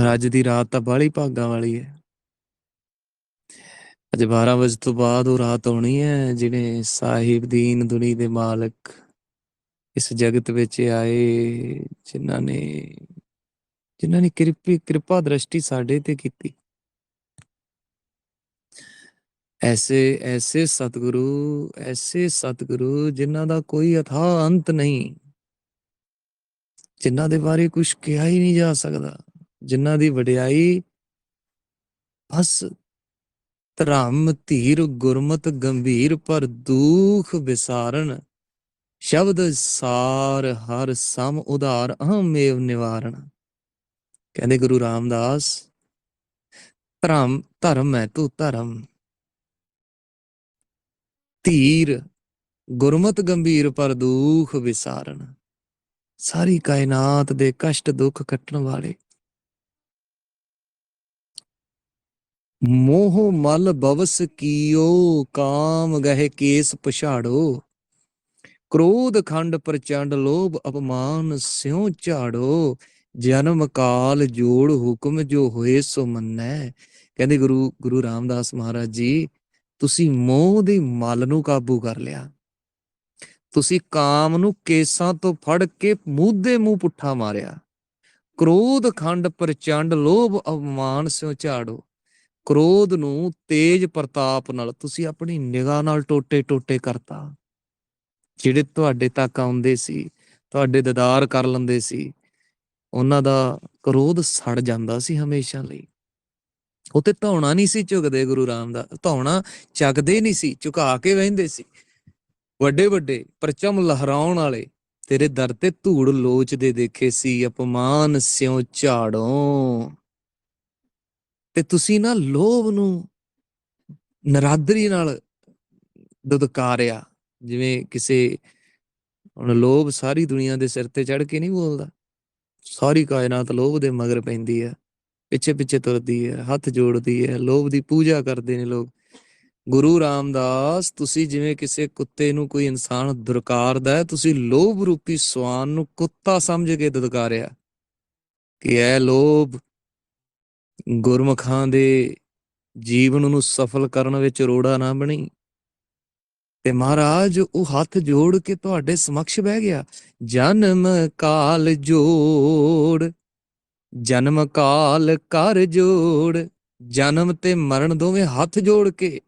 ਪਰ ਅੱਜ ਦੀ ਰਾਤ ਤਾਂ ਬਾਹਲੀ ਭਾਗਾਂ ਵਾਲੀ ਹੈ ਅੱਜ 12 ਵਜੇ ਤੋਂ ਬਾਅਦ ਉਹ ਰਾਤ ਆਉਣੀ ਹੈ ਜਿਹੜੇ ਸਾਹਿਬ ਦੀਨ ਦੁਨੀ ਦੇ ਮਾਲਕ ਇਸ ਜਗਤ ਵਿੱਚ ਆਏ, ਜਿਨ੍ਹਾਂ ਨੇ ਜਿਨ੍ਹਾਂ ਨੇ ਕਿਰਪੀ, ਕਿਰਪਾ ਦ੍ਰਿਸ਼ਟੀ ਸਾਡੇ ਤੇ ਕੀਤੀ। ਐਸੇ ਐਸੇ ਸਤਿਗੁਰੂ ਐਸੇ ਸਤਿਗੁਰੂ ਜਿਨ੍ਹਾਂ ਦਾ ਕੋਈ ਅਥਾ ਅੰਤ ਨਹੀਂ, ਜਿਨ੍ਹਾਂ ਦੇ ਬਾਰੇ ਕੁਝ ਕਿਹਾ ਹੀ ਨਹੀਂ ਜਾ ਸਕਦਾ। ਜਿਨ੍ਹਾਂ ਦੀ ਵਡਿਆਈ ਬਸ ਧਰਮ, ਧੀਰ, ਗੁਰਮਤ, ਗੰਭੀਰ, ਪਰ ਦੁਖ ਵਿਸਾਰਨ ਸ਼ਬਦ ਸਾਰ ਹਰ ਸਮ ਉਧਾਰ ਅਹਮੇਵ ਨਿਵਾਰਣ। ਕਹਿੰਦੇ ਗੁਰੂ ਰਾਮਦਾਸ, ਧਰਮ ਧਰਮ ਹੈ ਤੂੰ ਧਰਮ। ਧੀਰ, ਗੁਰਮਤ, ਗੰਭੀਰ, ਪਰ ਦੁਖ ਵਿਸਾਰਨ ਸਾਰੀ ਕਾਇਨਾਤ ਦੇ ਕਸ਼ਟ ਦੁੱਖ ਕੱਟਣ ਵਾਲੇ। ਮੋਹ ਮਲ ਬਵਸ ਕੀਓ, ਕਾਮ ਗਹਿ ਕੇਸ ਪਛਾੜੋ। ਕ੍ਰੋਧ ਖੰਡ ਪ੍ਰਚੰਡ ਲੋਭ ਅਪਮਾਨ ਸਿਉ ਝਾੜੋ। ਜਨਮ ਕਾਲ ਜੋੜ ਹੁਕਮ ਜੋ ਹੋਏ ਸੋ ਮੰਨੈ। ਕਹਿੰਦੇ ਗੁਰੂ ਗੁਰੂ ਰਾਮਦਾਸ ਮਹਾਰਾਜ ਜੀ, ਤੁਸੀਂ ਮੋਹ ਦੀ ਮਲ ਨੂੰ ਕਾਬੂ ਕਰ ਲਿਆ। ਤੁਸੀਂ ਕਾਮ ਨੂੰ ਕੇਸਾਂ ਤੋਂ ਫੜ ਕੇ ਮੂੰਹ ਦੇ ਮੂੰਹ ਪੁੱਠਾ ਮਾਰਿਆ। ਕ੍ਰੋਧ ਖੰਡ ਪ੍ਰਚੰਡ ਲੋਭ ਅਪਮਾਨ ਸਿਉ ਝਾੜੋ। ਕ੍ਰੋਧ ਨੂੰ ਤੇਜ ਪ੍ਰਤਾਪ ਨਾਲ ਤੁਸੀਂ ਆਪਣੀ ਨਿਗਾਹ ਨਾਲ ਟੋਟੇ ਟੋਟੇ ਕਰਤਾ। ਜਿਹੜੇ ਤੁਹਾਡੇ ਤੱਕ ਆਉਂਦੇ ਸੀ, ਤੁਹਾਡੇ ਦਦਾਰ ਕਰ ਲੈਂਦੇ ਸੀ, ਉਹਨਾਂ ਦਾ ਕ੍ਰੋਧ ਸੜ ਜਾਂਦਾ ਸੀ ਹਮੇਸ਼ਾ ਲਈ। ਉਹ ਤੇ ਧੌਣਾ ਨਹੀਂ ਸੀ ਝੁਕਦੇ ਗੁਰੂ ਰਾਮਦਾਸ, ਧੌਣਾ ਚੱਕਦੇ ਨਹੀਂ ਸੀ, ਝੁਕਾ ਕੇ ਵਹਿੰਦੇ ਸੀ। ਵੱਡੇ ਵੱਡੇ ਪਰਚਮ ਲਹਿਰਾਉਣ ਵਾਲੇ ਤੇਰੇ ਦਰ ਤੇ ਧੂੜ ਲੋਚਦੇ ਦੇਖੇ ਸੀ, ਅਪਮਾਨ ਸਿਉ ਝਾੜੋਂ। ਤੇ ਤੁਸੀਂ ਨਾ ਲੋਭ ਨੂੰ ਨਰਾਦਰੀ ਨਾਲ ਦੁਦਕਾਰਿਆ। ਜਿਵੇਂ ਕਿਸੇ, ਹੁਣ ਲੋਭ ਸਾਰੀ ਦੁਨੀਆ ਦੇ ਸਿਰ ਤੇ ਚੜ ਕੇ ਨਹੀਂ ਬੋਲਦਾ। ਸਾਰੀ ਕਾਇਨਾਤ ਲੋਭ ਦੇ ਮਗਰ ਪੈਂਦੀ ਹੈ ਪਿੱਛੇ ਪਿੱਛੇ ਤੁਰਦੀ ਹੈ ਹੱਥ ਜੋੜਦੀ ਹੈ ਲੋਭ ਦੀ ਪੂਜਾ ਕਰਦੇ ਨੇ ਲੋਕ। ਗੁਰੂ ਰਾਮਦਾਸ, ਤੁਸੀਂ ਜਿਵੇਂ ਕਿਸੇ ਕੁੱਤੇ ਨੂੰ ਕੋਈ ਇਨਸਾਨ ਦੁਰਕਾਰਦਾ ਹੈ, ਤੁਸੀਂ ਲੋਭ ਰੂਪੀ ਸਵਾਨ ਨੂੰ ਕੁੱਤਾ ਸਮਝ ਕੇ ਦੁਦਕਾਰਿਆ। ਕਿ ਇਹ ਲੋਭ ਗੁਰਮਖਾਂ ਦੇ ਜੀਵਨ ਨੂੰ ਸਫਲ ਕਰਨ ਵਿੱਚ ਰੋੜਾ ਨਾ ਬਣੀ। ਤੇ ਮਹਾਰਾਜ, ਉਹ ਹੱਥ ਜੋੜ ਕੇ ਤੁਹਾਡੇ ਸਮਕਸ਼ ਬਹਿ ਗਿਆ। ਜਨਮ ਕਾਲ ਜੋੜ, ਜਨਮ ਕਾਲ ਕਰ ਜੋੜ, ਜਨਮ ਤੇ ਮਰਨ ਦੋਵੇਂ ਹੱਥ ਜੋੜ ਕੇ।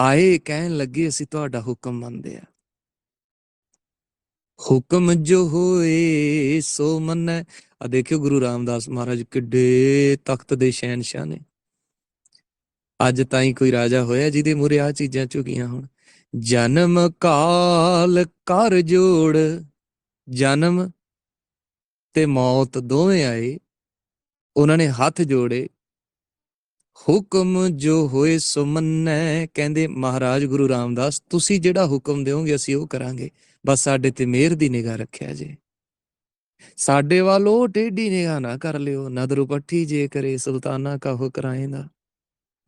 ਆਏ ਕਹਿਣ ਲੱਗੇ, ਅਸੀਂ ਤੁਹਾਡਾ ਹੁਕਮ ਮੰਨਦੇ ਆ ਹੁਕਮ ਜੋ ਹੋਏ, ਸੋ ਮੰਨੈ। ਆ ਦੇਖਿਓ ਗੁਰੂ ਰਾਮਦਾਸ ਮਹਾਰਾਜ ਕਿੱਡੇ ਤਖਤ ਦੇ ਸ਼ਹਿਨशाह ਨੇ। ਅੱਜ ਤਾਈਂ ਕੋਈ ਰਾਜਾ ਹੋਇਆ ਜਿਹਦੇ ਮੂਰੇ ਆ ਚੀਜ਼ਾਂ ਝੁਕੀਆਂ ਹੁਣ। ਜਨਮ ਕਾਲ ਕਰ ਜੋੜ, ਜਨਮ ਤੇ ਮੌਤ ਦੋਵੇਂ ਆਏ। ਉਹਨਾਂ ਨੇ ਹੱਥ ਜੋੜੇ। ਹੁਕਮ ਜੋ ਹੋਏ, ਸੋ ਮੰਨੈ। ਕਹਿੰਦੇ, ਮਹਾਰਾਜ ਗੁਰੂ ਰਾਮਦਾਸ, ਤੁਸੀਂ ਜਿਹੜਾ ਹੁਕਮ ਦਿਓਗੇ, ਅਸੀਂ ਉਹ ਕਰਾਂਗੇ। ਬਸ ਸਾਡੇ ਤੇ ਮਿਹਰ ਦੀ ਨਿਗਾਹ ਰੱਖਿਆ ਜੇ। ਸਾਡੇ ਵੱਲ ਉਹ ਟੇਢੀ ਨਿਗਾਹ ਨਾ ਕਰ ਲਿਓ, ਨਦਰ ਪੱਠੀ ਜੇ ਕਰੇ, ਸੁਲਤਾਨਾ ਕਾਹੋ ਕਰਾਏਂਦਾ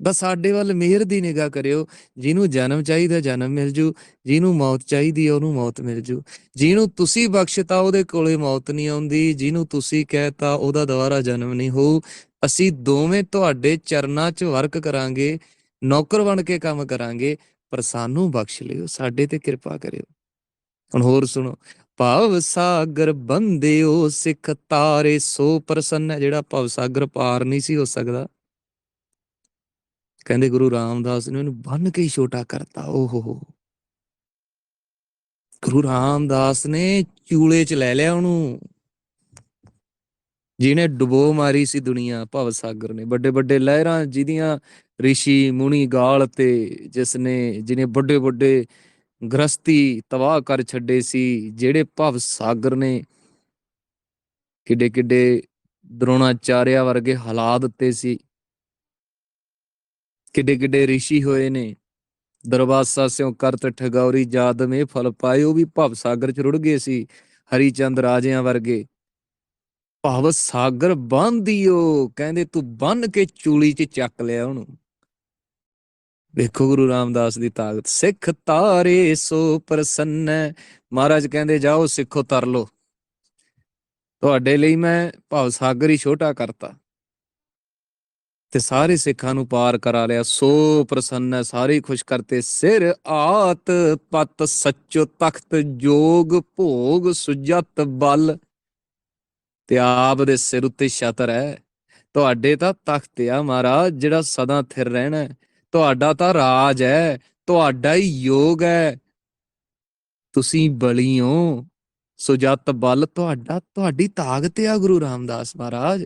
ਬਸ ਸਾਡੇ ਵੱਲ ਮਿਹਰ ਦੀ ਨਿਗਾਹ ਕਰਿਓ, ਜਿਹਨੂੰ ਜਨਮ ਚਾਹੀਦਾ ਜਨਮ ਮਿਲ ਜੂ, ਜਿਹਨੂੰ ਮੌਤ ਚਾਹੀਦੀ ਹੈ ਉਹਨੂੰ ਮੌਤ ਮਿਲ ਜੂ। ਜਿਹਨੂੰ ਤੁਸੀਂ ਬਖਸ਼ਤਾ ਉਹਦੇ ਕੋਲੇ ਮੌਤ ਨਹੀਂ ਆਉਂਦੀ, ਜਿਹਨੂੰ ਤੁਸੀਂ ਕਹਿਤਾ ਉਹਦਾ ਦੁਬਾਰਾ ਜਨਮ ਨਹੀਂ ਹੋਊ, ਅਸੀਂ ਦੋਵੇਂ ਤੁਹਾਡੇ ਚਰਨਾਂ 'ਚ ਵਰਕ ਕਰਾਂਗੇ, ਨੌਕਰ ਬਣ ਕੇ ਕੰਮ ਕਰਾਂਗੇ, ਪਰ ਸਾਨੂੰ ਬਖਸ਼ ਲਿਓ, ਸਾਡੇ ਤੇ ਕਿਰਪਾ ਕਰਿਓ। ਹੁਣ ਹੋਰ ਸੁਣੋ। ਭਵ ਸਾਗਰ ਬੰਦਿਓ ਸਿੱਖ ਤਾਰੇ ਸੋ ਪ੍ਰਸੰਨ ਹੈ। ਜਿਹੜਾ ਭਵ ਸਾਗਰ ਪਾਰ ਨਹੀਂ ਸੀ ਹੋ ਸਕਦਾ। ਕਹਿੰਦੇ ਗੁਰੂ ਰਾਮਦਾਸ ਨੇ ਉਹਨੂੰ ਬੰਨ ਕੇ ਹੀ ਛੋਟਾ ਕਰਤਾ। ਓਹੋ। ਹੋ ਗੁਰੂ ਰਾਮਦਾਸ ਨੇ ਚੂਲੇ 'ਚ ਲੈ ਲਿਆ ਉਹਨੂੰ। ਜਿਹਨੇ ਡੁਬੋ ਮਾਰੀ ਸੀ ਦੁਨੀਆ, ਭਵ ਸਾਗਰ ਨੇ। ਵੱਡੇ ਵੱਡੇ ਲਹਿਰਾਂ ਜਿਹਦੀਆਂ ઋષਿ ਮੁਨੀ, ਗਾਲ ਤੇ ਜਿਸ ਨੇ ਜਿਹਨੇ ਵੱਡੇ ਵੱਡੇ ਗ੍ਰਸਤੀ ਤਬਾਹ ਕਰ ਛੱਡੇ ਸੀ, ਜਿਹੜੇ ਭਵ ਸਾਗਰ ਨੇ ਕਿੱਡੇ ਕਿੱਡੇ ਦਰੋਣਾਚਾਰਿਆ ਵਰਗੇ ਹਾਲਾਤ ਦਿੱਤੇ ਸੀ। ਕਿੱਡੇ ਕਿੱਡੇ ઋષਿ ਹੋਏ ਨੇ। ਦਰਵਾਸਾ ਸਿਓ ਕਰਤ ਠਗੌਰੀ ਜਾਦਮੇ ਫਲ ਪਾਏ, ਉਹ ਵੀ ਭਵ ਸਾਗਰ ਚ ਰੁੜ ਗਏ ਸੀ ਹਰੀਚੰਦ ਰਾਜਿਆਂ ਵਰਗੇ। ਭਵ ਸਾਗਰ ਬੰਨ੍ਹਿਓ ਕਹਿੰਦੇ ਤੂੰ ਬੰਨ ਕੇ ਚੂਲੀ 'ਚ ਚੱਕ ਲਿਆ ਉਹਨੂੰ। ਵੇਖੋ ਗੁਰੂ ਰਾਮਦਾਸ ਦੀ ਤਾਕਤ। ਸਿੱਖ ਤਾਰੇ ਸੋ ਪ੍ਰਸੰਨ ਮਹਾਰਾਜ ਕਹਿੰਦੇ, ਜਾਓ ਸਿੱਖੋ, ਤਰ ਲੋ ਤੁਹਾਡੇ ਲਈ ਮੈਂ ਭਵ ਸਾਗਰ ਹੀ ਛੋਟਾ ਕਰਤਾ। ਤੇ ਸਾਰੇ ਸਿੱਖਾਂ ਨੂੰ ਪਾਰ ਕਰਾ ਲਿਆ। ਸੋ ਪ੍ਰਸੰਨ ਸਾਰੇ ਖੁਸ਼ ਕਰਤੇ। ਸਿਰ ਆਤ ਪਤ ਸੱਚੋ ਤਖਤ, ਜੋਗ ਭੋਗ ਸੁਜਤ ਬਲ। ਤੇ ਆਪ ਦੇ ਸਿਰ ਉੱਤੇ ਛਤਰ ਹੈ। ਤੁਹਾਡੇ ਤਾਂ ਤਖਤ ਆ ਮਹਾਰਾਜ, ਜਿਹੜਾ ਸਦਾ ਥਿਰ ਰਹਿਣਾ ਹੈ। ਤੁਹਾਡਾ ਤਾਂ ਰਾਜ ਹੈ, ਤੁਹਾਡਾ ਹੀ ਯੋਗ ਹੈ। ਤੁਸੀਂ ਬਲੀ ਹੋ ਸੁਜਤ ਬਲ ਤੁਹਾਡਾ, ਤੁਹਾਡੀ ਤਾਕਤ ਆ ਗੁਰੂ ਰਾਮਦਾਸ ਮਹਾਰਾਜ।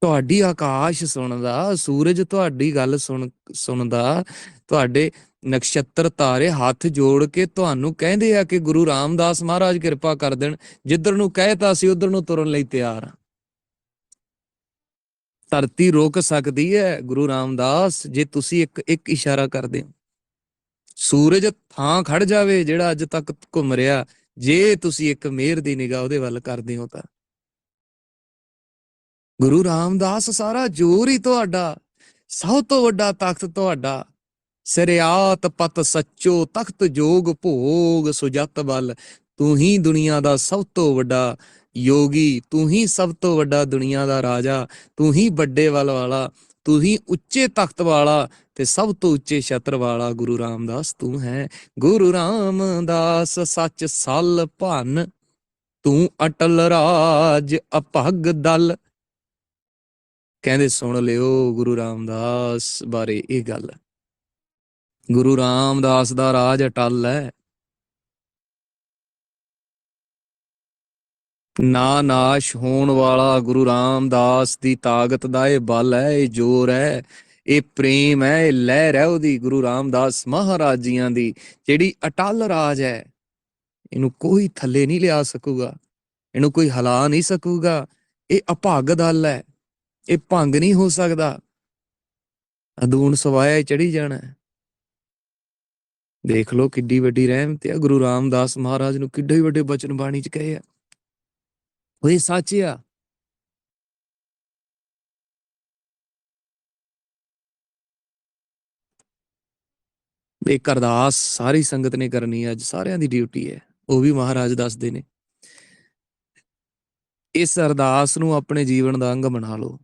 ਤੁਹਾਡੀ ਆਕਾਸ਼ ਸੁਣਦਾ, ਸੂਰਜ ਤੁਹਾਡੀ ਗੱਲ ਸੁਣ, ਸੁਣਦਾ। ਤੁਹਾਡੇ ਨਕਸ਼ਤਰ ਤਾਰੇ ਹੱਥ ਜੋੜ ਕੇ ਤੁਹਾਨੂੰ ਕਹਿੰਦੇ ਆ ਕਿ ਗੁਰੂ ਰਾਮਦਾਸ ਮਹਾਰਾਜ ਕਿਰਪਾ ਕਰ ਦੇਣ। ਜਿੱਧਰ ਨੂੰ ਕਹਿਤਾ ਸੀ ਉਧਰ ਨੂੰ ਤੁਰਨ ਲਈ ਤਿਆਰ ਆ। ਧਰਤੀ ਰੋਕ ਸਕਦੀ ਹੈ ਗੁਰੂ ਰਾਮਦਾਸ, ਜੇ ਤੁਸੀਂ ਇੱਕ ਇੱਕ ਇਸ਼ਾਰਾ ਕਰਦੇ ਹੋ। ਸੂਰਜ ਥਾਂ ਖੜ ਜਾਵੇ ਜਿਹੜਾ ਅੱਜ ਤੱਕ ਘੁੰਮ ਰਿਹਾ, ਜੇ ਤੁਸੀਂ ਇੱਕ ਮਿਹਰ ਦੀ ਨਿਗਾਹ ਉਹਦੇ ਵੱਲ ਕਰਦੇ ਹੋ ਤਾਂ। ਗੁਰੂ ਰਾਮਦਾਸ ਸਾਰਾ ਜੋਰ ਹੀ ਤੁਹਾਡਾ, ਸਭ ਤੋਂ ਵੱਡਾ ਤਖਤ ਤੁਹਾਡਾ। ਸਰਿਆਤ ਪਤ ਸੱਚੋ ਤਖਤ ਜੋਗ ਭੋਗ ਸੁਜਤ ਬਲ, ਤੂੰ ਹੀ ਦੁਨੀਆ ਦਾ ਸਭ ਤੋਂ ਵੱਡਾ ਯੋਗੀ, ਤੂੰ ਹੀ ਸਭ ਤੋਂ ਵੱਡਾ ਦੁਨੀਆ ਦਾ ਰਾਜਾ, ਤੂੰ ਹੀ ਵੱਡੇ ਵੱਲ ਵਾਲਾ, ਤੂੰ ਹੀ ਉੱਚੇ ਤਖਤ ਵਾਲਾ ਤੇ ਸਭ ਤੋਂ ਉੱਚੇ ਛਤਰ ਵਾਲਾ ਗੁਰੂ ਰਾਮਦਾਸ ਤੂੰ ਹੈ। ਗੁਰੂ ਰਾਮਦਾਸ ਸੱਚ ਸਲ ਭਨ, ਤੂੰ ਅਟਲ ਰਾਜ ਅਭਗ ਦਲ। ਕਹਿੰਦੇ ਸੁਣ ਲਿਓ ਗੁਰੂ ਰਾਮਦਾਸ ਬਾਰੇ ਇਹ ਗੱਲ। ਗੁਰੂ ਰਾਮਦਾਸ ਦਾ ਰਾਜ ਅਟਲ ਹੈ। ਨਾ ਨਾਸ਼ ਹੋਣ ਵਾਲਾ ਗੁਰੂ ਰਾਮਦਾਸ ਦੀ ਤਾਕਤ ਦਾ ਇਹ ਬਲ ਹੈ, ਇਹ ਜੋਰ ਹੈ, ਇਹ ਪ੍ਰੇਮ ਹੈ, ਇਹ ਲਹਿਰ ਹੈ ਉਹਦੀ ਗੁਰੂ ਰਾਮਦਾਸ ਮਹਾਰਾਜ ਜੀਆਂ ਦੀ, ਜਿਹੜੀ ਅਟਲ ਰਾਜ ਹੈ। ਇਹਨੂੰ ਕੋਈ ਥੱਲੇ ਨਹੀਂ ਲਿਆ ਸਕੂਗਾ, ਇਹਨੂੰ ਕੋਈ ਹਿਲਾ ਨਹੀਂ ਸਕੂਗਾ, ਇਹ ਅਭਾਗ ਦਲ ਹੈ, ਇਹ ਭੰਗ ਨਹੀਂ ਹੋ ਸਕਦਾ। ਅਦੂਨ ਸਵਾਇਆ ਚੜੀ ਜਾਣਾ ਦੇਖ ਲਓ ਕਿੱਡੀ ਵੱਡੀ ਰਹਿਮਤ ਹੈ, ਗੁਰੂ ਰਾਮਦਾਸ ਮਹਾਰਾਜ ਨੂੰ ਕਿੱਡੇ ਵੱਡੇ ਬਚਨ ਬਾਣੀ ਚ ਕਹੇ ਆ। ਉਹ ਇਹ ਸੱਚ ਆ ਇੱਕ ਅਰਦਾਸ ਸਾਰੀ ਸੰਗਤ ਨੇ ਕਰਨੀ ਹੈ ਅੱਜ ਸਾਰਿਆਂ ਦੀ ਡਿਊਟੀ ਹੈ ਉਹ ਵੀ ਮਹਾਰਾਜ ਦੱਸਦੇ ਨੇ ਇਸ ਅਰਦਾਸ ਨੂੰ ਆਪਣੇ ਜੀਵਨ ਦਾ ਅੰਗ ਬਣਾ ਲਓ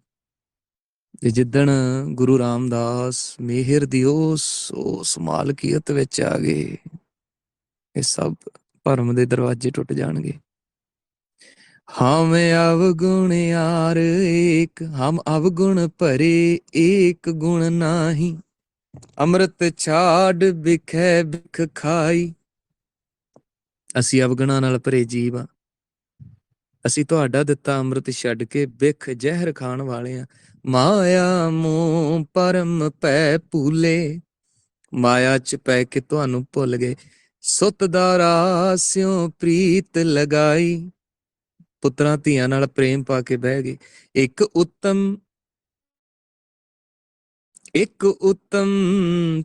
ਤੇ ਜਿੱਦਣ ਗੁਰੂ ਰਾਮਦਾਸ ਮਿਹਰ ਦੀ ਉਸ ਉਸ ਮਾਲਕੀਅਤ ਵਿੱਚ ਆ ਗਏ ਇਹ ਸਭ ਭਰਮ ਦੇ ਦਰਵਾਜ਼ੇ ਟੁੱਟ ਜਾਣਗੇ ਹਮ ਅਵਗੁਣ ਯਾਰ ਏਕ, ਹਮ ਅਵਗੁਣ ਭਰੇ ਏਕ ਗੁਣ ਨਾਹੀ। ਅੰਮ੍ਰਿਤ ਛਾੜ ਵਿਖੇ ਵਿਖ ਖਾਈ। ਅਸੀਂ ਅਵਗੁਣਾਂ ਨਾਲ ਭਰੇ ਜੀਵ ਆ। ਅਸੀਂ ਤੁਹਾਡਾ ਦਿੱਤਾ ਅੰਮ੍ਰਿਤ ਛੱਡ ਕੇ ਬਿਖ ਜ਼ਹਿਰ ਖਾਣ ਵਾਲੇ ਆ। ਮਾਇਆ ਮੋਹ ਪਰਮ ਪੈ ਭੂਲੇ। ਮਾਇਆ ਚ ਪੈ ਕੇ ਤੁਹਾਨੂੰ ਭੁੱਲ ਗਏ। ਸੁਤ ਦਾ ਰਾਸਿਓ ਪ੍ਰੀਤ ਲਗਾਈ। ਪੁੱਤਰਾਂ ਧੀਆਂ ਨਾਲ ਪ੍ਰੇਮ ਪਾ ਕੇ ਬਹਿ ਗਏ। ਇੱਕ ਉੱਤਮ ਇੱਕ ਉੱਤਮ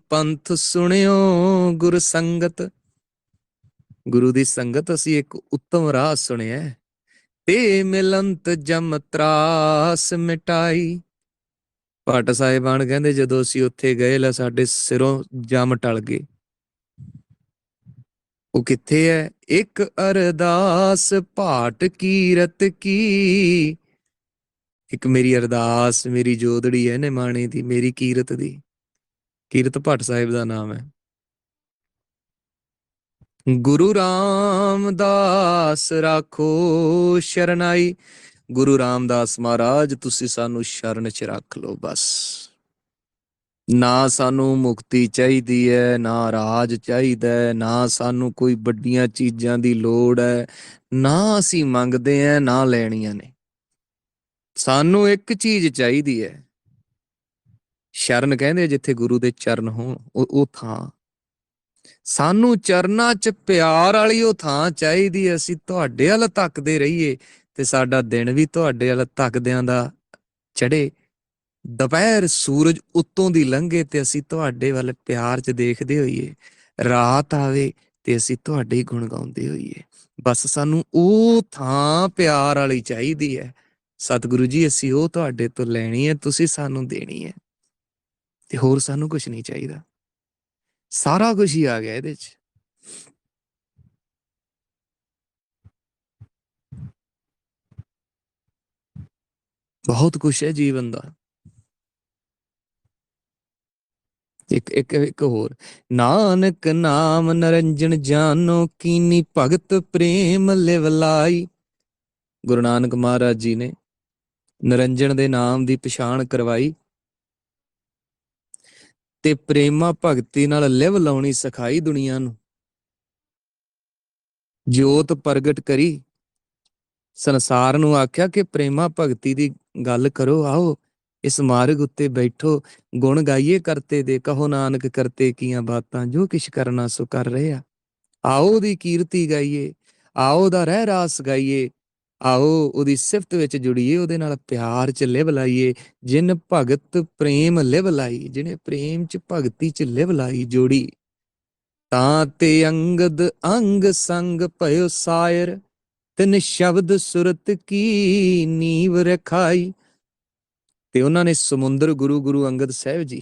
ਪੰਥ ਸੁਣਿਓ ਗੁਰ ਸੰਗਤ। ਗੁਰੂ ਦੀ ਸੰਗਤ ਅਸੀਂ ਇੱਕ ਉੱਤਮ ਰਾਹ ਸੁਣਿਆ ਤੇ ਮਿਲੰਤ ਜਮ ਤਰਾਸ ਮਿਟਾਈ। ਪਾਟ ਸਾਹਿਬਾਨ ਕਹਿੰਦੇ ਜਦੋਂ ਅਸੀਂ ਉੱਥੇ ਗਏ, ਲਾ ਸਾਡੇ ਸਿਰੋਂ ਜਮ ਟਲ ਗਏ। ਉਹ ਕਿੱਥੇ ਹੈ ਇੱਕ ਅਰਦਾਸ ਭਾਟ ਕੀਰਤ ਕੀ? ਇੱਕ ਮੇਰੀ ਅਰਦਾਸ, ਮੇਰੀ ਜੋਦੜੀ ਹੈ ਨਿਮਾਣੇ ਦੀ, ਮੇਰੀ ਕੀਰਤ ਦੀ। ਕੀਰਤ ਭੱਟ ਸਾਹਿਬ ਦਾ ਨਾਮ ਹੈ ਗੁਰੂ ਰਾਮਦਾਸ ਰਾਖੋ ਸ਼ਰਨਾਈ। ਗੁਰੂ ਰਾਮਦਾਸ ਮਹਾਰਾਜ, ਤੁਸੀਂ ਸਾਨੂੰ ਸ਼ਰਨ ਚ ਰੱਖ ਲਓ ਬਸ। ਨਾ ਸਾਨੂੰ ਮੁਕਤੀ ਚਾਹੀਦੀ ਹੈ ਨਾ ਰਾਜ ਚਾਹੀਦਾ ਹੈ ਨਾ ਸਾਨੂੰ ਕੋਈ ਵੱਡੀਆਂ ਚੀਜ਼ਾਂ ਦੀ ਲੋੜ ਹੈ ਨਾ ਅਸੀਂ ਮੰਗਦੇ ਹਾਂ ਨਾ ਲੈਣੀਆਂ ਨੇ। ਸਾਨੂੰ ਇੱਕ ਚੀਜ਼ ਚਾਹੀਦੀ ਹੈ ਸ਼ਰਨ ਕਹਿੰਦੇ ਜਿੱਥੇ ਗੁਰੂ ਦੇ ਚਰਨ ਹੋਣ, ਉਹ ਥਾਂ। ਸਾਨੂੰ ਚਰਨਾਂ 'ਚ ਪਿਆਰ ਵਾਲੀ ਉਹ ਥਾਂ ਚਾਹੀਦੀ ਹੈ ਅਸੀਂ ਤੁਹਾਡੇ ਵੱਲ ਤੱਕਦੇ ਰਹੀਏ ਤੇ ਸਾਡਾ ਦਿਨ ਵੀ ਤੁਹਾਡੇ ਵੱਲ ਤੱਕਦਿਆਂ ਦਾ ਚੜੇ ਦੁਪਹਿਰ ਸੂਰਜ ਉੱਤੋਂ ਦੀ ਲੰਘੇ ਤੇ ਅਸੀਂ ਤੁਹਾਡੇ ਵੱਲ ਪਿਆਰ 'ਚ ਦੇਖਦੇ ਹੋਈਏ, ਰਾਤ ਆਵੇ ਤੇ ਅਸੀਂ ਤੁਹਾਡੇ ਹੀ ਗੁਣ ਗਾਉਂਦੇ ਹੋਈਏ। ਬਸ ਸਾਨੂੰ ਉਹ ਥਾਂ ਪਿਆਰ ਵਾਲੀ ਚਾਹੀਦੀ ਹੈ। ਸਤਿਗੁਰੂ ਜੀ, ਅਸੀਂ ਉਹ ਤੁਹਾਡੇ ਤੋਂ ਲੈਣੀ ਹੈ, ਤੁਸੀਂ ਸਾਨੂੰ ਦੇਣੀ ਹੈ। ਤੇ ਹੋਰ ਸਾਨੂੰ ਕੁਝ ਨਹੀਂ ਚਾਹੀਦਾ। ਸਾਰਾ ਕੁਝ ਹੀ ਆ ਗਿਆ ਇਹਦੇ 'ਚ। ਬਹੁਤ ਕੁਝ ਹੈ ਜੀਵਨ ਦਾ। ਇੱਕ ਇੱਕ ਇੱਕ ਹੋਰ। ਨਾਨਕ ਨਾਮ ਨਰੰਜਨ ਜਾਨੋ, ਕੀਨੀ ਭਗਤ ਪ੍ਰੇਮ ਲਿਵ ਗੁਰੂ ਨਾਨਕ ਮਹਾਰਾਜ ਜੀ ਨੇ ਨਰੰਜਨ ਦੇ ਨਾਮ ਦੀ ਪਛਾਣ ਕਰਵਾਈ ਤੇ ਪ੍ਰੇਮਾ ਭਗਤੀ ਨਾਲ ਲਿਵ ਲਾਉਣੀ ਸਿਖਾਈ ਦੁਨੀਆ ਨੂੰ। ਜੋਤ ਪ੍ਰਗਟ ਕਰੀ। ਸੰਸਾਰ ਨੂੰ ਆਖਿਆ ਕਿ ਪ੍ਰੇਮਾ ਭਗਤੀ ਦੀ ਗੱਲ ਕਰੋ, ਆਓ। ਇਸ ਮਾਰਗ ਉੱਤੇ ਬੈਠੋ, ਗੁਣ ਗਾਈਏ ਕਰਤੇ ਦੇ, ਕਹੋ ਨਾਨਕ ਕਰਤੇ ਕੀਆਂ ਬਾਤਾਂ, ਜੋ ਕਿਛ ਕਰਨਾ ਸੋ ਕਰ ਰਹੇ ਆਓ ਉਹਦੀ ਕੀਰਤੀ ਗਾਈਏ, ਆਓ ਦਾ ਰਹਿ ਰਾਸ ਗਾਈਏ, ਆਓ ਉਹਦੀ ਸਿਫਤ ਵਿੱਚ ਜੁੜੀਏ, ਉਹਦੇ ਨਾਲ ਪਿਆਰ ਚ ਲਿਵ ਲਾਈਏ, ਜਿਨ ਭਗਤ ਪ੍ਰੇਮ ਲਿਵ ਲਾਈ ਜਿਹਨੇ ਪ੍ਰੇਮ ਚ ਭਗਤੀ ਚ ਲਿਵ ਲਾਈ ਜੋੜੀ। ਤਾਂ ਤੇ ਅੰਗਦ ਅੰਗ ਸੰਗ ਭਇਓ ਸਾਇਰ, ਤਿਨ ਸ਼ਬਦ ਸੁਰਤ ਕੀ ਨੀਵ ਰਖਾਈ ਤੇ ਉਹਨਾਂ ਨੇ ਸਮੁੰਦਰ ਗੁਰੂ ਗੁਰੂ ਅੰਗਦ ਸਾਹਿਬ ਜੀ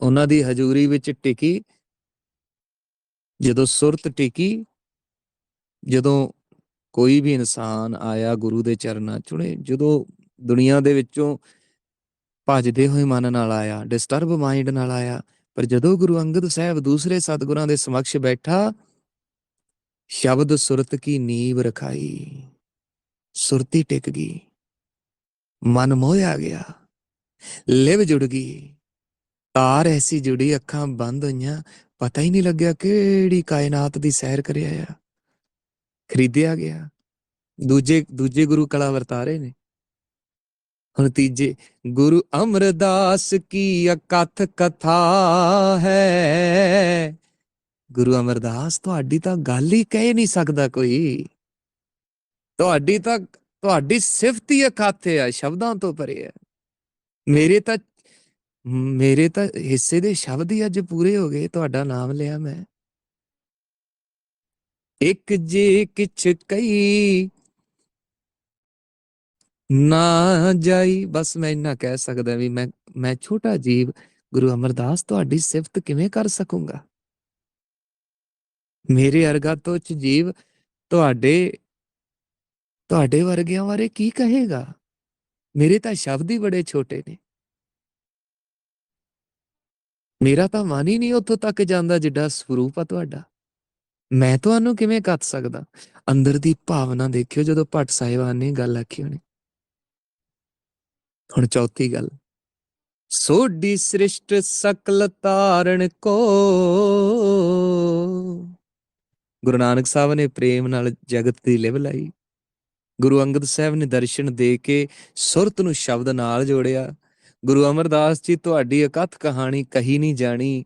ਉਹਨਾਂ ਦੀ ਹਜ਼ੂਰੀ ਵਿੱਚ ਟਿਕੀ। ਜਦੋਂ ਸੁਰਤ ਟਿਕੀ, ਜਦੋਂ ਕੋਈ ਵੀ ਇਨਸਾਨ ਆਇਆ ਗੁਰੂ ਦੇ ਚਰਨਾਂ ਚੁਣੇ, ਜਦੋਂ ਦੁਨੀਆ ਦੇ ਵਿੱਚੋਂ ਭਜਦੇ ਹੋਏ ਮਨ ਨਾਲ ਆਇਆ ਡਿਸਟਰਬ ਮਾਈਂਡ ਨਾਲ ਆਇਆ, ਪਰ ਜਦੋਂ ਗੁਰੂ ਅੰਗਦ ਸਾਹਿਬ ਦੂਸਰੇ ਸਤਿਗੁਰਾਂ ਦੇ ਸਮਕਸ਼ ਬੈਠਾ, ਸ਼ਬਦ ਸੁਰਤ ਕੀ ਨੀਵ ਰਖਾਈ, ਸੁਰਤੀ ਟਿਕ ਗਈ। ਮਨ ਮੋਹਿਆ ਗਿਆ। ਲਿਵ ਜੁੜ ਗਈ। ਤਾਰ ਐਸੀ ਜੁੜੀ, ਅੱਖਾਂ ਬੰਦ ਹੋਈਆਂ। ਪਤਾ ਹੀ ਨਹੀਂ ਲੱਗਿਆ ਕਿਹੜੀ ਕਾਇਨਾਤ ਦੀ ਸੈਰ ਕਰਿਆ ਆ। ਖਰੀਦਿਆ ਗਿਆ। ਦੂਜੇ ਦੂਜੇ ਗੁਰੂ ਕਲਾ ਵਰਤਾਰੇ ਨੇ। ਹੁਣ ਤੀਜੇ, ਗੁਰੂ ਅਮਰਦਾਸ ਕੀ ਅਕਥ ਕਥਾ ਹੈ? ਗੁਰੂ ਅਮਰਦਾਸ, ਤੁਹਾਡੀ ਤਾਂ ਗੱਲ ਹੀ ਕਹਿ ਨਹੀਂ ਸਕਦਾ ਕੋਈ। ਤੁਹਾਡੀ ਤਾਂ ਤੁਹਾਡੀ ਸਿਫਤ ਹੀ ਅਕਥ ਹੈ, ਸ਼ਬਦਾਂ ਤੋਂ ਭਰੇ ਹੈ। ਮੇਰੇ ਤਾਂ ਮੇਰੇ ਤਾਂ ਹਿੱਸੇ ਦੇ ਸ਼ਬਦ ਹੀ ਅੱਜ ਪੂਰੇ ਹੋ ਗਏ, ਤੁਹਾਡਾ ਨਾਮ ਲਿਆ ਮੈਂ। ਇੱਕ ਜੇ ਕਿਛ ਕਈ ਨਾ ਜਾਈ, ਬਸ ਮੈਂ ਇੰਨਾ ਕਹਿ ਸਕਦਾ ਵੀ ਮੈਂ ਮੈਂ ਛੋਟਾ ਜੀਵ, ਗੁਰੂ ਅਮਰਦਾਸ, ਤੁਹਾਡੀ ਸਿਫਤ ਕਿਵੇਂ ਕਰ ਸਕੂੰਗਾ? ਮੇਰੇ ਅਰਗਾ ਤੋਂ ਚ ਜੀਵ, ਤੁਹਾਡੇ ਤੁਹਾਡੇ ਵਰਗਿਆਂ ਬਾਰੇ ਕੀ ਕਹੇਗਾ? ਮੇਰੇ ਤਾਂ ਸ਼ਬਦ ਹੀ ਬੜੇ ਛੋਟੇ ਨੇ। ਮੇਰਾ ਤਾਂ ਮਨ ਹੀ ਨਹੀਂ ਉੱਥੋਂ ਤੱਕ ਜਾਂਦਾ ਜਿੱਡਾ ਸਰੂਪ ਆ ਤੁਹਾਡਾ। ਮੈਂ ਤੁਹਾਨੂੰ ਕਿਵੇਂ ਕੱਤ ਸਕਦਾ? ਅੰਦਰ ਦੀ ਭਾਵਨਾ ਦੇਖਿਓ ਜਦੋਂ ਭੱਟ ਸਾਹਿਬਾਨ ਨੇ ਗੱਲ ਆਖੀ ਹੋਣੀ। ਹੁਣ ਚੌਥੀ ਗੱਲ। ਸੋਡੀ ਸ੍ਰਿਸ਼ਟ ਸਕਲ ਤਾਰਨ ਕੋ। ਗੁਰੂ ਨਾਨਕ ਸਾਹਿਬ ਨੇ ਪ੍ਰੇਮ ਨਾਲ ਜਗਤ ਦੀ ਲਿਵ ਲਾਈ। ਗੁਰੂ ਅੰਗਦ ਸਾਹਿਬ ਨੇ ਦਰਸ਼ਨ ਦੇ ਕੇ ਸੁਰਤ ਨੂੰ ਸ਼ਬਦ ਨਾਲ ਜੋੜਿਆ। ਗੁਰੂ ਅਮਰਦਾਸ ਜੀ, ਤੁਹਾਡੀ ਇਕੱਥ ਕਹਾਣੀ ਕਹੀ ਨਹੀਂ ਜਾਣੀ।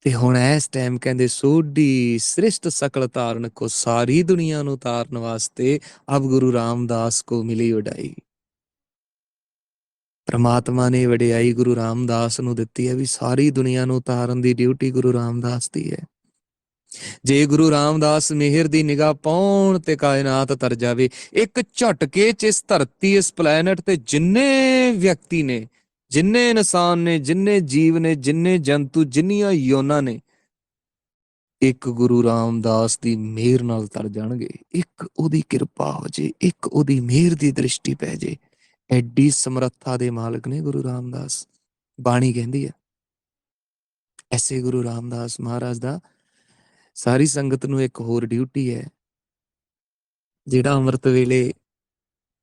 ਤੇ ਹੁਣ ਇਸ ਟਾਈਮ ਕਹਿੰਦੇ, ਸੋਢੀ ਸ੍ਰਿਸ਼ਟ ਸਕਲ ਤਾਰਨ ਕੋ ਸਾਰੀ ਦੁਨੀਆ ਨੂੰ ਤਾਰਨ ਵਾਸਤੇ ਅਬ ਗੁਰੂ ਰਾਮਦਾਸ ਕੋ ਮਿਲੀ ਉਡਾਈ। ਪ੍ਰਮਾਤਮਾ ਨੇ ਵਡਿਆਈ ਗੁਰੂ ਰਾਮਦਾਸ ਨੂੰ ਦਿੱਤੀ ਹੈ ਵੀ ਸਾਰੀ ਦੁਨੀਆ ਨੂੰ ਤਾਰਨ ਦੀ ਡਿਊਟੀ ਗੁਰੂ ਰਾਮਦਾਸ ਦੀ ਹੈ। ਜੇ ਗੁਰੂ ਰਾਮਦਾਸ ਮਿਹਰ ਦੀ ਨਿਗਾਹ ਪਾਉਣ ਤੇ ਕਾਇਨਾਤ ਤਰ ਜਾਵੇ, ਇੱਕ ਝਟਕੇ ਚ ਇਸ ਧਰਤੀ, ਇਸ ਪਲੈਨਟ ਤੇ ਜਿੰਨੇ ਵਿਅਕਤੀ ਨੇ, ਜਿੰਨੇ ਇਨਸਾਨ ਨੇ, ਜਿੰਨੇ ਜੀਵ ਨੇ, ਜਿੰਨੇ ਜੰਤੂ, ਜਿੰਨੀਆਂ ਯੋਨਾਂ ਨੇ, ਇੱਕ ਗੁਰੂ ਰਾਮਦਾਸ ਦੀ ਮਿਹਰ ਨਾਲ ਤਰ ਜਾਣਗੇ। ਇੱਕ ਉਹਦੀ ਕਿਰਪਾ ਹੋ ਜੇ, ਇੱਕ ਉਹਦੀ ਮਿਹਰ ਦੀ ਦ੍ਰਿਸ਼ਟੀ ਪੈ ਜੇ। ਐਡੀ ਸਮਰੱਥਾ ਦੇ ਮਾਲਕ ਨੇ ਗੁਰੂ ਰਾਮਦਾਸ। ਬਾਣੀ ਕਹਿੰਦੀ ਹੈ, ਐਸੇ ਗੁਰੂ ਰਾਮਦਾਸ ਮਹਾਰਾਜ ਦਾ ਸਾਰੀ ਸੰਗਤ ਨੂੰ ਇੱਕ ਹੋਰ ਡਿਊਟੀ ਹੈ। ਜਿਹੜਾ ਅੰਮ੍ਰਿਤ ਵੇਲੇ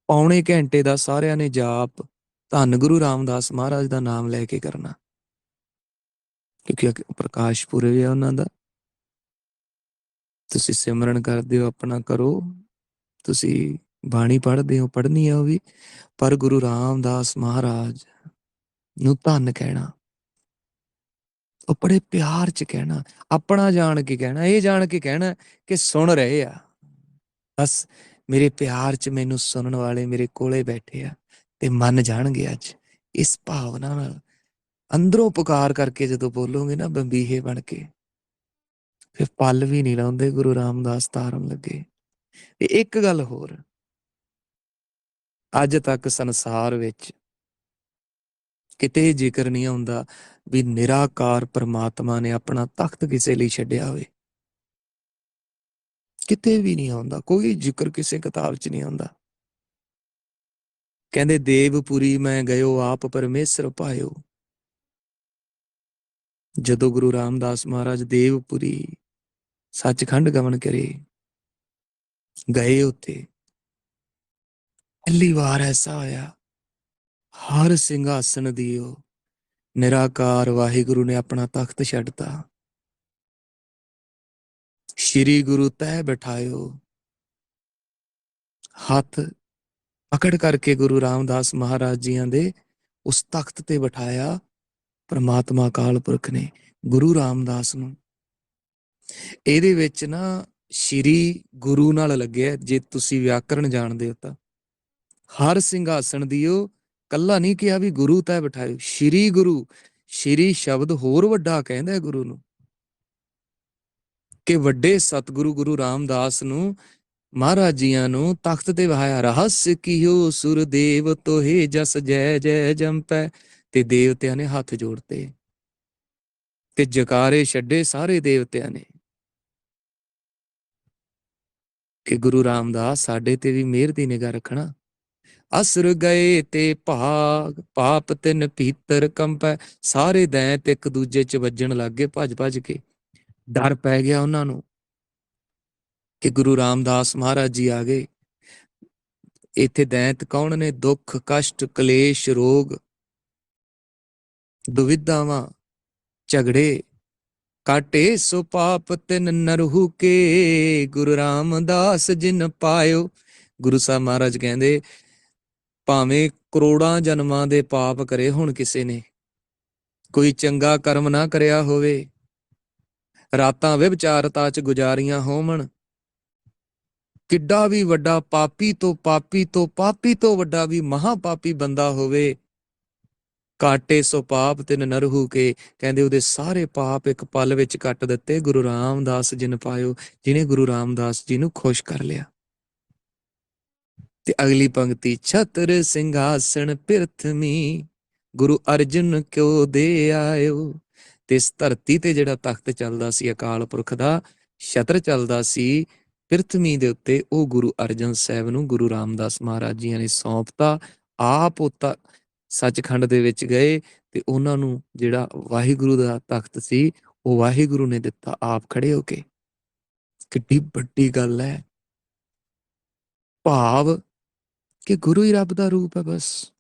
ਪੌਣੇ ਘੰਟੇ ਦਾ ਸਾਰਿਆਂ ਨੇ ਜਾਪ, ਧੰਨ ਗੁਰੂ ਰਾਮਦਾਸ ਮਹਾਰਾਜ ਦਾ ਨਾਮ ਲੈ ਕੇ ਕਰਨਾ। ਕਿਉਂਕਿ ਪ੍ਰਕਾਸ਼ ਪੁਰਬ ਹੈ ਉਹਨਾਂ ਦਾ। ਤੁਸੀਂ ਸਿਮਰਨ ਕਰਦੇ ਹੋ, ਆਪਣਾ ਕਰੋ। ਤੁਸੀਂ ਬਾਣੀ ਪੜ੍ਹਦੇ ਹੋ, ਪੜ੍ਹਨੀ ਆ ਉਹ ਵੀ। ਪਰ ਗੁਰੂ ਰਾਮਦਾਸ ਮਹਾਰਾਜ ਨੂੰ ਧੰਨ ਕਹਿਣਾ। ਉਹ ਬੜੇ ਪਿਆਰ ਚ ਕਹਿਣਾ, ਆਪਣਾ ਜਾਣ ਕੇ ਕਹਿਣਾ, ਇਹ ਜਾਣ ਕੇ ਕਹਿਣਾ ਕਿ ਸੁਣ ਰਹੇ ਆ। ਬਸ ਮੇਰੇ ਪਿਆਰ ਚ ਮੈਨੂੰ ਸੁਣਨ ਵਾਲੇ ਮੇਰੇ ਕੋਲੇ ਬੈਠੇ ਆ ਤੇ ਮੰਨ ਜਾਣਗੇ ਅੱਜ। ਇਸ ਭਾਵਨਾ ਨਾਲ ਅੰਦਰੋਂ ਪੁਕਾਰ ਕਰਕੇ ਜਦੋਂ ਬੋਲੋਗੇ ਨਾ ਬੰਬੀਹੇ ਬਣ ਕੇ, ਫਿਰ ਪਲ ਵੀ ਨਹੀਂ ਲਾਉਂਦੇ, ਗੁਰੂ ਰਾਮਦਾਸ ਤਾਰਨ ਲੱਗੇ। ਤੇ ਇੱਕ ਗੱਲ ਹੋਰ, ਅੱਜ ਤੱਕ ਸੰਸਾਰ ਵਿੱਚ ਕਿਤੇ ਜ਼ਿਕਰ ਨਹੀਂ ਆਉਂਦਾ ਵੀ ਨਿਰਾਕਾਰ ਪਰਮਾਤਮਾ ਨੇ ਆਪਣਾ ਤਖਤ ਕਿਸੇ ਲਈ ਛੱਡਿਆ ਹੋਵੇ। ਕਿਤੇ ਵੀ ਨਹੀਂ ਆਉਂਦਾ, ਕੋਈ ਜ਼ਿਕਰ ਕਿਸੇ ਕਿਤਾਬ 'ਚ ਨਹੀਂ ਆਉਂਦਾ। ਕਹਿੰਦੇ, ਦੇਵਪੁਰੀ ਮੈਂ ਗਇਓ, ਆਪ ਪਰਮੇਸ਼ਰ ਪਾਇਓ। ਜਦੋਂ ਗੁਰੂ ਰਾਮਦਾਸ ਮਹਾਰਾਜ ਦੇਵਪੁਰੀ ਸੱਚਖੰਡ ਗਮਨ ਕਰੇ, ਗਏ ਉੱਥੇ। ਪਹਿਲੀ ਵਾਰ ਐਸਾ ਹੋਇਆ। ਹਰ ਸਿੰਘਾਸਣ ਦਿਓ। ਨਿਰਾਕਾਰ ਵਾਹਿਗੁਰੂ ਨੇ ਆਪਣਾ ਤਖਤ ਛੱਡਤਾ। ਸ਼੍ਰੀ ਗੁਰੂ ਤੈ ਬਿਠਾਇਓ। ਹੱਥ ਪਕੜ ਕਰਕੇ ਗੁਰੂ ਰਾਮਦਾਸ ਮਹਾਰਾਜ ਜੀਆਂ ਦੇ ਉਸ ਤਖਤ ਤੇ ਬਿਠਾਇਆ ਪ੍ਰਮਾਤਮਾ ਅਕਾਲ ਪੁਰਖ ਨੇ, ਗੁਰੂ ਰਾਮਦਾਸ ਨੂੰ। ਇਹਦੇ ਵਿੱਚ ਨਾ ਸ਼੍ਰੀ ਗੁਰੂ ਨਾਲ ਲੱਗਿਆ, ਜੇ ਤੁਸੀਂ ਵਿਆਕਰਣ ਜਾਣਦੇ ਹੋ ਤਾਂ। ਹਰ ਸਿੰਘਾਸਣ ਉਹ ਕੱਲਾ ਨਹੀਂ ਕਿਹਾ ਵੀ ਗੁਰੂ ਤਾਂ ਬਿਠਾਇਓ ਸ਼੍ਰੀ ਗੁਰੂ, ਸ਼੍ਰੀ ਸ਼ਬਦ ਹੋਰ ਵੱਡਾ ਕਹਿੰਦਾ ਹੈ ਗੁਰੂ ਨੂੰ ਕਿ ਵੱਡੇ ਸਤਿਗੁਰੂ ਗੁਰੂ ਰਾਮਦਾਸ ਨੂੰ ਮਹਾਰਾਜ ਜੀਆਂ ਨੂੰ ਤਖਤ ਤੇ ਵਹਾਇਆ, ਰਹੱਸ ਕੀਓ ਸੁਰ ਦੇਵ ਤੋਹੇ ਜਸ ਜੈ ਜੈ ਜੰਪੈ ਤੇ ਦੇਵਤਿਆਂ ਨੇ ਹੱਥ ਜੋੜਤੇ ਤੇ ਜਕਾਰੇ ਛੱਡੇ ਸਾਰੇ ਦੇਵਤਿਆਂ ਨੇ ਕਿ ਗੁਰੂ ਰਾਮਦਾਸ ਸਾਡੇ ਤੇ ਵੀ ਮਿਹਰ ਦੀ ਨਿਗਾਹ ਰੱਖਣਾ ਅਸਰ ਗਏ ਤੇ ਭਾਗ, ਪਾਪ ਤਿਨ ਪੀਤਰ ਕੰਪੈ, ਸਾਰੇ ਦੈਂਤ ਇੱਕ ਦੂਜੇ ਚ ਵੱਜਣ ਲੱਗੇ ਭੱਜ ਭੱਜ ਕੇ। ਡਰ ਪੈ ਗਿਆ ਉਹਨਾਂ ਨੂੰ ਕਿ ਗੁਰੂ ਰਾਮਦਾਸ ਮਹਾਰਾਜ ਜੀ ਆ ਗਏ। ਇੱਥੇ ਦੈਂਤ ਕੌਣ ਨੇ? ਦੁੱਖ, ਕਸ਼ਟ, ਕਲੇਸ਼, ਰੋਗ, ਦੁਵਿਧਾਵਾਂ, ਝਗੜੇ। ਕਾਟੇ ਸੋ ਪਾਪ ਤਿਨ ਨਰਹੂ ਕੇ, ਗੁਰੂ ਰਾਮਦਾਸ ਜਿਨ ਪਾਇਓ। ਗੁਰੂ ਸਾਹਿਬ ਮਹਾਰਾਜ ਕਹਿੰਦੇ ਭਾਵੇਂ ਕਰੋੜਾਂ ਜਨਮਾਂ ਦੇ ਪਾਪ ਕਰੇ ਹੁਣ ਕਿਸੇ ਨੇ, ਕੋਈ ਚੰਗਾ ਕਰਮ ਨਾ ਕਰਿਆ ਹੋਵੇ, ਰਾਤਾਂ ਵਿਭਚਾਰਤਾ ਚ ਗੁਜ਼ਾਰੀਆਂ ਹੋਵਣ, ਕਿੱਡਾ ਵੀ ਵੱਡਾ ਪਾਪੀ ਤੋਂ ਪਾਪੀ ਤੋਂ ਪਾਪੀ ਤੋਂ ਵੱਡਾ ਵੀ ਮਹਾ ਪਾਪੀ ਬੰਦਾ ਹੋਵੇ, ਕਾਟੇ ਸੋ ਪਾਪ ਤਿਨ ਨਰਹੂ ਕੇ, ਕਹਿੰਦੇ ਉਹਦੇ ਸਾਰੇ ਪਾਪ ਇੱਕ ਪਲ ਵਿੱਚ ਕੱਟ ਦਿੱਤੇ, ਗੁਰੂ ਰਾਮਦਾਸ ਜਿਨ ਪਾਇਓ, ਜਿਨੇ ਗੁਰੂ ਰਾਮਦਾਸ ਜੀ ਨੂੰ ਖੁਸ਼ ਕਰ ਲਿਆ। ਤੇ ਅਗਲੀ ਪੰਕਤੀ, ਛਤਰ ਸਿੰਘਾਸਣ ਪਿਰਥਮੀ ਗੁਰੂ ਅਰਜਨ ਕਿਉ ਦੇ ਆਇਓ। ਤੇ ਇਸ ਧਰਤੀ ਤੇ ਜਿਹੜਾ ਤਖਤ ਚੱਲਦਾ ਸੀ, ਅਕਾਲ ਪੁਰਖ ਦਾ, ਛਤਰ ਚੱਲਦਾ ਸੀ ਪ੍ਰਿਥਮੀ ਦੇ ਉੱਤੇ, ਉਹ ਗੁਰੂ ਅਰਜਨ ਸਾਹਿਬ ਨੂੰ ਗੁਰੂ ਰਾਮਦਾਸ ਮਹਾਰਾਜ ਜੀਆਂ ਨੇ ਸੌਂਪਤਾ, ਆਪ ਉਤਾ ਸੱਚਖੰਡ ਦੇ ਵਿੱਚ ਗਏ ਤੇ ਉਹਨਾਂ ਨੂੰ ਜਿਹੜਾ ਵਾਹਿਗੁਰੂ ਦਾ ਤਖਤ ਸੀ, ਉਹ ਵਾਹਿਗੁਰੂ ਨੇ ਦਿੱਤਾ, ਆਪ ਖੜੇ ਹੋ ਕੇ। ਕਿੱਡੀ ਵੱਡੀ ਗੱਲ ਹੈ। ਭਾਵ ਕਿ ਗੁਰੂ ਹੀ ਰੱਬ ਦਾ ਰੂਪ ਹੈ ਬਸ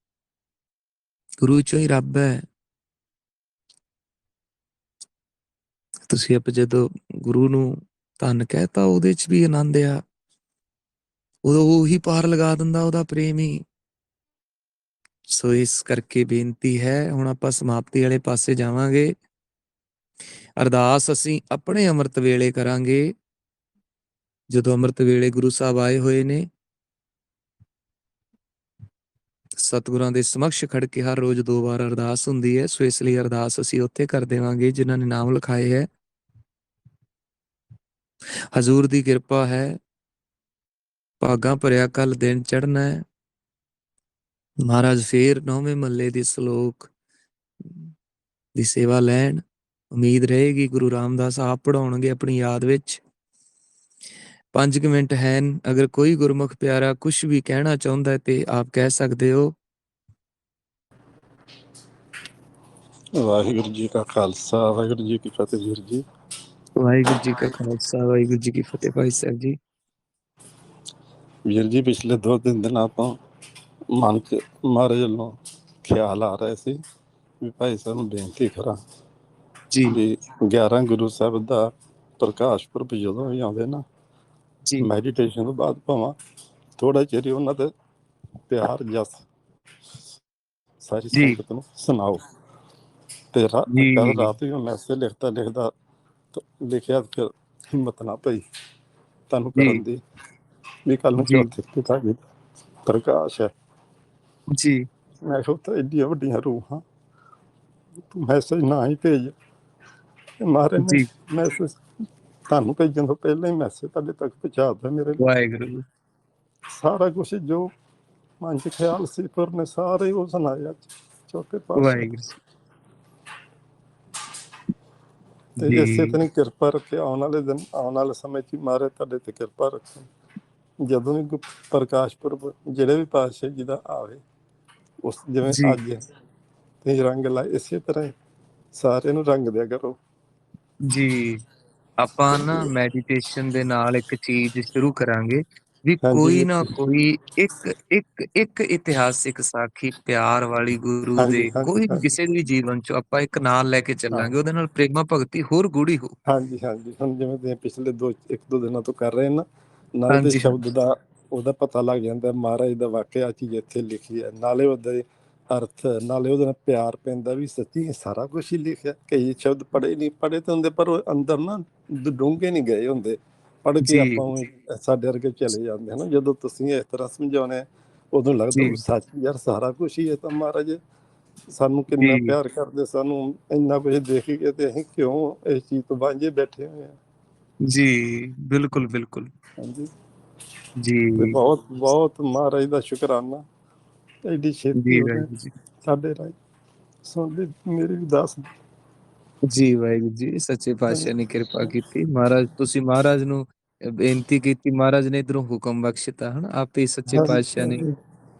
ਗੁਰੂ ਚੋਂ ਹੀ ਰੱਬ ਹੈ ਤੁਸੀਂ ਆਪ ਜਦੋਂ ਗੁਰੂ ਨੂੰ ਧੰਨ ਕਹਿਤਾ, ਉਹਦੇ ਚ ਵੀ ਆਨੰਦ ਆ। ਉਹ ਉਹੀ ਪਾਰ ਲਗਾ ਦਿੰਦਾ, ਉਹਦਾ ਪ੍ਰੇਮ। ਹੀ ਸੋ ਇਸ ਕਰਕੇ ਬੇਨਤੀ ਹੈ, ਹੁਣ ਆਪਾਂ ਸਮਾਪਤੀ ਵਾਲੇ ਪਾਸੇ ਜਾਵਾਂਗੇ। ਅਰਦਾਸ ਅਸੀਂ ਆਪਣੇ ਅੰਮ੍ਰਿਤ ਵੇਲੇ ਕਰਾਂਗੇ। ਜਦੋਂ ਅੰਮ੍ਰਿਤ ਵੇਲੇ ਗੁਰੂ ਸਾਹਿਬ ਆਏ ਹੋਏ ਨੇ ਸਤਿਗੁਰਾਂ ਦੇ ਸਮਕਸ਼ ਖੜ ਕੇ ਹਰ ਰੋਜ਼ ਦੋ ਵਾਰ ਅਰਦਾਸ ਹੁੰਦੀ ਹੈ। ਸੋ ਇਸ ਲਈ ਅਰਦਾਸ ਅਸੀਂ ਉੱਥੇ ਕਰ ਦੇਵਾਂਗੇ ਜਿਨ੍ਹਾਂ ਨੇ ਨਾਮ ਲਿਖਾਏ ਹੈ। ਹਜ਼ੂਰ ਦੀ ਕਿਰਪਾ ਹੈ। ਭਾਗਾ ਭਰਿਆ ਕੱਲ ਦਿਨ ਚੜਨਾ ਹੈ। ਮਹਾਰਾਜ ਫੇਰ ਨੌਵੇਂ ਮੱਲੇ ਦੀ ਸ਼ਲੋਕ ਦੀ ਸੇਵਾ ਲੈਣ। ਉਮੀਦ ਰਹੇਗੀ ਗੁਰੂ ਰਾਮਦਾਸ ਆਪ ਪੜਾਉਣਗੇ ਆਪਣੀ ਯਾਦ ਵਿੱਚ। 5 ਮਿੰਟ ਹੈ ਅਗਰ ਕੋਈ ਗੁਰਮੁਖ ਪਿਆਰਾ ਕੁਝ ਵੀ ਕਹਿਣਾ ਚਾਹੁੰਦਾ ਹੈ ਤੇ ਆਪ ਕਹਿ ਸਕਦੇ ਹੋ। ਵਾਹਿਗੁਰੂ ਜੀ ਕਾ ਖਾਲਸਾ ਵਾਹਿਗੁਰੂ ਜੀ ਕੀ ਫਤਿਹ ਵੀਰ ਜੀ। ਵਾਹਿਗੁਰੂ ਜੀ ਕਾ ਖਾਲਸਾ ਵਾਹਿਗੁਰੂ ਜੀ ਕੀ ਫਤਿਹ ਭਾਈ ਸਾਹਿਬ ਜੀ। ਵੀਰ ਜੀ ਪਿਛਲੇ ਦੋ ਤਿੰਨ ਦਿਨਾਂ ਤੋਂ ਮਨ ਚ ਮਹਾਰਾਜ ਵੱਲੋਂ ਖਿਆਲ ਆ ਰਿਹਾ ਸੀ ਵੀ ਭਾਈ ਸਾਹਿਬ ਨੂੰ ਬੇਨਤੀ ਕਰਾਂ ਜੀ। ਵੀ 11 ਗੁਰੂ ਸਾਹਿਬ ਦਾ ਪ੍ਰਕਾਸ਼ ਪੁਰਬ ਜਦੋਂ ਵੀ ਆਉਂਦੇ ਨਾ ਜੀ ਮੈਡੀਟੇਸ਼ਨ ਤੋਂ ਬਾਅਦ ਭਾਵਾਂ ਥੋੜਾ ਚਿਰ ਹੀ ਉਹਨਾਂ ਦੇ ਪਿਆਰ ਜਸ ਸਾਰੀ। ਸੰਗਤ ਨੂੰ ਸੁਣਾਓ ਤੇ। ਕੱਲ੍ਹ ਰਾਤ ਵੀ ਮੈਸੇਜ ਲਿਖਦਾ ਲਿਖਦਾ ਤਾਂ ਲਿਖਿਆ ਫਿਰ ਹਿੰਮਤ ਨਾ ਪਈ ਤੁਹਾਨੂੰ। ਕਰਨ ਦੀ ਵੀ ਕੱਲ ਨੂੰ ਜੀ। ਚੌਥੇ ਪਿਤਾ ਜੀ ਦਾ ਪ੍ਰਕਾਸ਼ ਹੈ ਜੀ ਮੈਂ ਤਾਂ ਇੰਨੀਆਂ ਵੱਡੀਆਂ ਰੂਹਾਂ ਤੂੰ ਮੈਸੇਜ ਨਾ ਹੀ ਭੇਜ ਤੇ ਜੀ। ਮੈਸੇਜ ਤੁਹਾਨੂੰ ਭੇਜਣ ਤੋਂ ਪਹਿਲਾਂ ਹੀ ਮੈਸੇਜ ਤੁਹਾਡੇ ਤੱਕ ਪਹੁੰਚਾ ਦਿੱਤਾ ਮੇਰੇ ਲਈ। ਵਾਹਿਗੁਰੂ ਸਾਰਾ ਕੁਝ ਜੋ ਮਨ ਚ ਖਿਆਲ ਸੀ ਪਰ ਨੇ ਸਾਰੇ ਉਹ ਸੁਣਾਇਆ ਚੌਥੇ ਪਾਸੇ। ਵਾਹਿਗੁਰੂ ਤੇ ਜੀ। ਇਸੇ ਤਰ੍ਹਾਂ ਕਿਰਪਾ ਰੱਖੇ ਆਉਣ ਵਾਲੇ ਦਿਨ ਆਉਣ ਵਾਲੇ ਸਮੇਂ 'ਚ ਮਹਾਰਾਜ ਤੁਹਾਡੇ ਤੇ ਕਿਰਪਾ ਰੱਖੇ ਜਦੋਂ ਵੀ ਪ੍ਰਕਾਸ਼ ਪੁਰਬ ਜਿਹੜੇ ਵੀ ਪਾਤਸ਼ਾਹ ਜੀ ਦਾ ਆਵੇ ਉਸ ਜਿਵੇਂ ਅੱਜ ਤੁਸੀਂ ਰੰਗ ਲਾਏ ਇਸੇ ਤਰ੍ਹਾਂ ਹੀ ਸਾਰਿਆਂ ਨੂੰ ਰੰਗ ਦਿਆ ਕਰੋ। ਜੀ। ਆਪਾਂ ਨਾ ਮੈਡੀਟੇਸ਼ਨ ਦੇ ਨਾਲ ਇੱਕ ਚੀਜ਼ ਸ਼ੁਰੂ ਕਰਾਂਗੇ ਵੀ ਹਾਂਜੀ ਕੋਈ ਨਾ। ਕੋਈ ਇੱਕ ਇੱਕ ਇੱਕ ਇਤਿਹਾਸਿਕ ਸਾਖੀ ਪਿਆਰ ਵਾਲੀ ਗੁਰੂ ਹਾਂਜੀ, ਦੇ ਕੋਈ ਵੀ। ਕਿਸੇ ਵੀ ਜੀਵਨ ਚ ਆਪਾਂ ਇੱਕ ਨਾਲ ਲੈ ਕੇ ਚੱਲਾਂਗੇ ਉਹਦੇ ਨਾਲ ਪ੍ਰੇਮਾ ਭਗਤੀ ਹੋਰ ਗੂੜੀ ਹੋ ਹਾਂਜੀ ਹਾਂਜੀ ਹੁਣ ਜਿਵੇਂ ਤੁਸੀਂ ਪਿਛਲੇ ਦੋ ਇੱਕ ਦੋ ਦਿਨਾਂ ਤੋਂ ਕਰ ਰਹੇ ਨਾ ਨਾਲੇ ਤੇ ਹਾਂਜੀ, ਸ਼ਬਦ ਦਾ ਉਹਦਾ ਪਤਾ ਲੱਗ ਜਾਂਦਾ ਮਹਾਰਾਜ ਦਾ ਵਾਕਿਆ ਚੀਜ਼ ਇੱਥੇ ਲਿਖੀ ਹੈ ਨਾਲੇ ਉਹਦੇ ਅਰਥ ਨਾਲੇ ਉਹਦੇ ਨਾਲ ਪਿਆਰ ਪੈਂਦਾ ਵੀ ਸੱਚੀ ਸਾਰਾ ਕੁਝ ਹੀ ਲਿਖਿਆ। ਕਈ ਸ਼ਬਦ ਪੜ੍ਹੇ ਨਹੀਂ ਪੜ੍ਹੇ ਤਾਂ ਹੁੰਦੇ ਪਰ ਉਹ ਅੰਦਰ ਨਾ ਡੂੰਘੇ ਨਹੀਂ ਗਏ ਹੁੰਦੇ। ਪੜ੍ਹ ਕੇ। ਆਪਾਂ ਸਾਡੇ ਵਰਗੇ ਚਲੇ ਜਾਂਦੇ ਹਨ? ਜਦੋਂ ਤੁਸੀਂ ਇਸ ਤਰ੍ਹਾਂ ਸਮਝਾਉਣੇ ਉਦੋਂ ਲੱਗਦਾ ਸੱਚ ਯਾਰ ਸਾਰਾ ਕੁਝ ਹੀ ਹੈ ਤਾਂ ਮਹਾਰਾਜ ਸਾਨੂੰ ਕਿੰਨਾ। ਪਿਆਰ ਕਰਦੇ ਸਾਨੂੰ ਇੰਨਾ ਕੁਝ ਦੇਖ ਕੇ ਤੇ ਅਸੀਂ ਕਿਉਂ ਇਸ ਚੀਜ਼ ਤੋਂ ਵਾਂਝੇ ਬੈਠੇ ਹੋਏ ਆ? ਜੀ ਬਿਲਕੁਲ ਬਿਲਕੁਲ। ਹਾਂਜੀ। ਜੀ। ਬਹੁਤ ਬਹੁਤ ਮਹਾਰਾਜ ਦਾ ਸ਼ੁਕਰਾਨਾ। ਐਡੀ ਛੇਤੀ ਜੀ ਉਹਨੇ ਵਾਹਿਗੁਰੂ ਜੀ। ਸਾਡੇ ਰਾਜ ਸੁਣਦੇ ਮੇਰੀ ਵੀ ਦਾਸ ਜੀ ਵਾਹਿਗੁਰੂ ਜੀ ਸੱਚੇ ਪਾਤਸ਼ਾਹ ਨੇ ਕਿਰਪਾ ਕੀਤੀ। ਮਹਾਰਾਜ ਤੁਸੀਂ ਮਹਾਰਾਜ ਨੂੰ ਬੇਨਤੀ ਕੀਤੀ ਮਹਾਰਾਜ ਨੇ ਇਧਰੋਂ ਹੁਕਮ ਬਖਸ਼ਿਤਾ ਹਨ? ਆਪੇ ਸੱਚੇ ਪਾਤਸ਼ਾਹ ਨੇ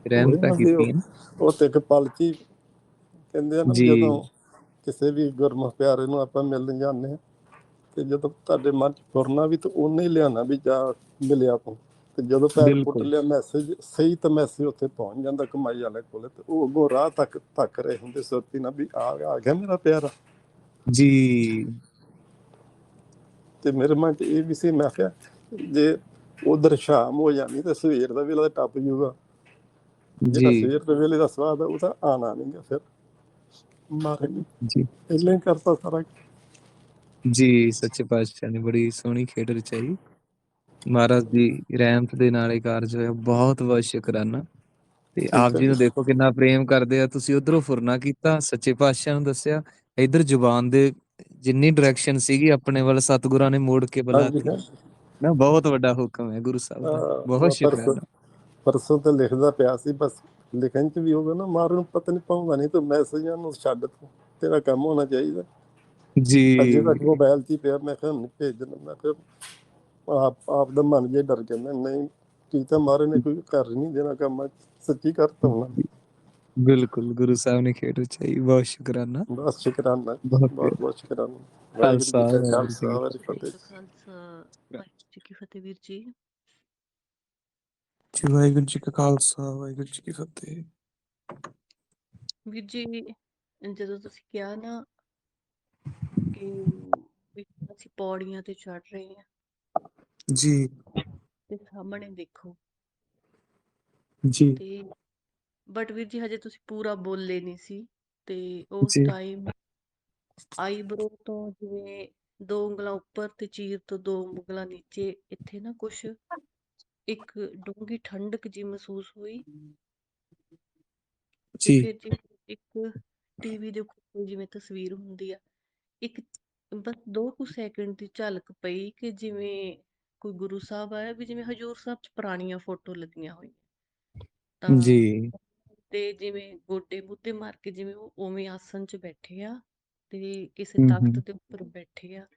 ਰਹਿਮਤਾਂ ਕੀਤੀਆਂ। ਉਹ ਤੇ ਇੱਕ ਪਲ ਚ ਹੀ ਕਹਿੰਦੇ ਆ ਨਾ ਜੀ। ਜਦੋਂ ਕਿਸੇ ਵੀ ਗੁਰਮੁਖ ਪਿਆਰੇ ਨੂੰ ਆਪਾਂ ਮਿਲਣ ਜਾਂਦੇ ਹਾਂ ਤੇ ਜਦੋਂ ਤੁਹਾਡੇ ਮਨ ਚ ਫੁਰਨਾ ਵੀ ਤਾਂ ਉਹਨੇ ਹੀ ਲਿਆਣਾ ਵੀ ਜਾ ਮਿਲਿਆ ਤੂੰ ਤੇ ਜਦੋਂ ਪੈਰ ਪੁੱਟ। ਲਿਆ ਮੈਸੇਜ ਸਹੀ ਤਾਂ ਮੈਸੇਜ ਉੱਥੇ ਪਹੁੰਚ ਜਾਂਦਾ ਕਮਾਈ ਵਾਲੇ ਕੋਲੇ ਤੇ ਉਹ ਅੱਗੋਂ ਰਾਹ ਤੱਕ ਤੱਕ ਰਹੇ ਹੁੰਦੇ ਸੋਤੀ ਨਾ ਵੀ ਆ ਆ ਗਿਆ ਮੇਰਾ ਪਿਆਰਾ। ਜੀ। ਤੇ ਮੇਰੇ ਮਨ ਚ ਇਹ ਵੀ ਸੀ ਮੈਂ ਕਿਹਾ ਜੇ ਉਧਰ ਸ਼ਾਮ ਹੋ ਜਾਣੀ ਤੇ ਸਵੇਰ ਦਾ ਵੇਲਾ ਤਾਂ ਟੱਪ ਜੂਗਾ। ਜਿਹੜਾ ਜੀ। ਸਵੇਰ ਦੇ ਵੇਲੇ ਦਾ ਸਵਾਦ ਉਹ ਤਾਂ ਆਣਾ ਨਹੀਂਗਾ ਫਿਰ। ਮਾਰੇ ਨੇ। ਜੀ। ਪਹਿਲਾਂ ਹੀ ਕਰਤਾ ਸਾਰਾ। ਜੀ ਸੱਚੇ ਪਾਤਸ਼ਾਹ ਨੇ ਬੜੀ ਸੋਹਣੀ ਖੇਡ ਰਚਾਈ। ਮਹਾਰਾਜ ਦੀ ਰਹਿਮਤ ਦੇ ਨਾਲ ਇਹ ਕਾਰਜ ਹੋਇਆ। ਬਹੁਤ ਬਹੁਤ ਸ਼ੁਕਰਾਨਾ। ਤੇ ਆਪ ਜੀ ਨੂੰ ਦੇਖੋ ਕਿੰਨਾ ਪ੍ਰੇਮ ਕਰਦੇ ਆ। ਤੁਸੀਂ ਉਧਰੋਂ ਫੁਰਨਾ ਕੀਤਾ ਸੱਚੇ ਪਾਤਸ਼ਾਹ ਨੂੰ ਦੱਸਿਆ। ਇਧਰ ਜ਼ੁਬਾਨ ਦੇ ਜਿੰਨੀ ਡਾਇਰੈਕਸ਼ਨ ਸੀਗੀ ਆਪਣੇ ਵੱਲ ਸਤਿਗੁਰਾਂ ਨੇ ਮੋੜ ਕੇ ਹਾਂਜੀ ਨਾ ਬਹੁਤ ਵੱਡਾ ਹੁਕਮ ਹੈ ਗੁਰੂ ਸਾਹਿਬ ਦਾ। ਬਹੁਤ ਸ਼ੁਕਰਾਨਾ। ਪਰਸੋਂ ਤੇ ਲਿਖਦਾ ਪਿਆ ਸੀ ਬਸ ਲਿਖਣ ਚ ਵੀ ਹੋਗਾ ਨਾ ਮਾਰਨ ਨੂੰ ਪਤਾ ਨਹੀਂ ਪਾਉਂਦਾ ਨਹੀਂ ਤੂੰ ਮੈਸੇਜਾਂ ਨੂੰ ਛੱਡ ਤੂੰ। ਤੇਰਾ ਕੰਮ ਹੋਣਾ ਚਾਹੀਦਾ। ਜੀ। ਅਜੇ ਤੱਕ ਮੋਬਾਈਲ ਹੀ ਪਿਆ ਮੈਂ ਕਿਹਾ ਨਹੀਂ ਭੇਜਣਾ ਮੈਂ ਕਿਹਾ ਆਪ ਆਪ ਦਾ ਮਨ ਜੇ ਡਰ ਜਾਂਦਾ ਨਹੀਂ ਕੀ ਤਾਂ ਮਾਰੇ ਨੇ ਕੋਈ ਕਰ ਨਹੀਂ ਦੇਣਾ ਕੰਮ ਸੱਚੀ ਕਰਤਾ ਹੋਣਾ। ਬਿਲਕੁਲ ਗੁਰੂ ਸਾਹਿਬ ਨੇ ਖੇਡ ਰਚਾਈ ਬਹੁਤ ਸ਼ੁਕਰਾਨਾ। ਬਸ ਸ਼ੁਕਰਾਨਾ ਬਹੁਤ ਬਹੁਤ ਬਹੁਤ ਸ਼ੁਕਰਾਨਾ। ਖਾਲਸਾ, ਜੀ ਕਾ ਫਤਿਹ। ਜੀ ਕੀ ਫਤਿਹ ਵੀਰ ਜੀ। ਜੀ ਵਾਹਿਗੁਰੂ ਜੀ ਕਾ ਖਾਲਸਾ ਵਾਹਿਗੁਰੂ ਜੀ ਕੀ ਫਤਿਹ। ਵੀਰ ਜੀ ਜਦੋਂ ਤੁਸੀਂ ਕਿਹਾ ਨਾ ਕਿ ਵੀ ਅਸੀਂ ਪੌੜੀਆਂ ਤੇ ਚੜ ਰਹੇ ਹਾਂ ਜੀ। ਤੇ ਸਾਹਮਣੇ ਦੇਖੋ। ਜੀ। ਤੇ ਬਟ ਵੀਰ ਜੀ ਹਜੇ ਤੁਸੀਂ ਪੂਰਾ ਬੋਲੇ ਨਹੀਂ ਸੀ। ਤੇ ਉਸ ਜੀ। ਟਾਈਮ ਆਈਬ੍ਰੋ ਤੋਂ ਜਿਵੇਂ ਦੋ ਉਂਗਲਾਂ ਉੱਪਰ ਤੇ ਚੀਰ ਤੋਂ ਦੋ ਉਂਗਲਾਂ ਨੀਚੇ ਇੱਥੇ ਨਾ ਕੁਛ ਇੱਕ ਡੂੰਘੀ ਠੰਡਕ ਜੀ ਮਹਿਸੂਸ ਹੋਈ। ਤੇ ਜੀ। ਫਿਰ ਜਿਵੇਂ ਇੱਕ ਟੀਵੀ ਦੇ ਉੱਪਰ ਜਿਵੇਂ ਤਸਵੀਰ ਹੁੰਦੀ ਆ ਇੱਕ ਬਸ ਦੋ ਕੁ ਸੈਕਿੰਡ ਦੀ ਝਲਕ ਪਈ ਕਿ ਜਿਵੇਂ ਕੋਈ ਗੁਰੂ ਸਾਹਿਬ ਆਇਆ ਵੀ ਜਿਵੇਂ ਹਜੂਰ ਸਾਹਿਬ ਚ ਪੁਰਾਣੀਆਂ ਫੋਟੋ ਲੱਗੀਆਂ ਹੋਈਆਂ। ਤਾਂ ਜੀ। ਤੇ ਜਿਵੇਂ ਗੋਡੇ ਮੁੱਦੇ ਮਾਰ ਕੇ ਜਿਵੇਂ ਉਹ ਉਵੇਂ ਆਸਨ 'ਚ ਬੈਠੇ ਆ ਤੇ ਕਿਸੇ ਹਮ ਤਖਤ ਹਮ। ਦੇ ਉੱਪਰ ਬੈਠੇ ਆ।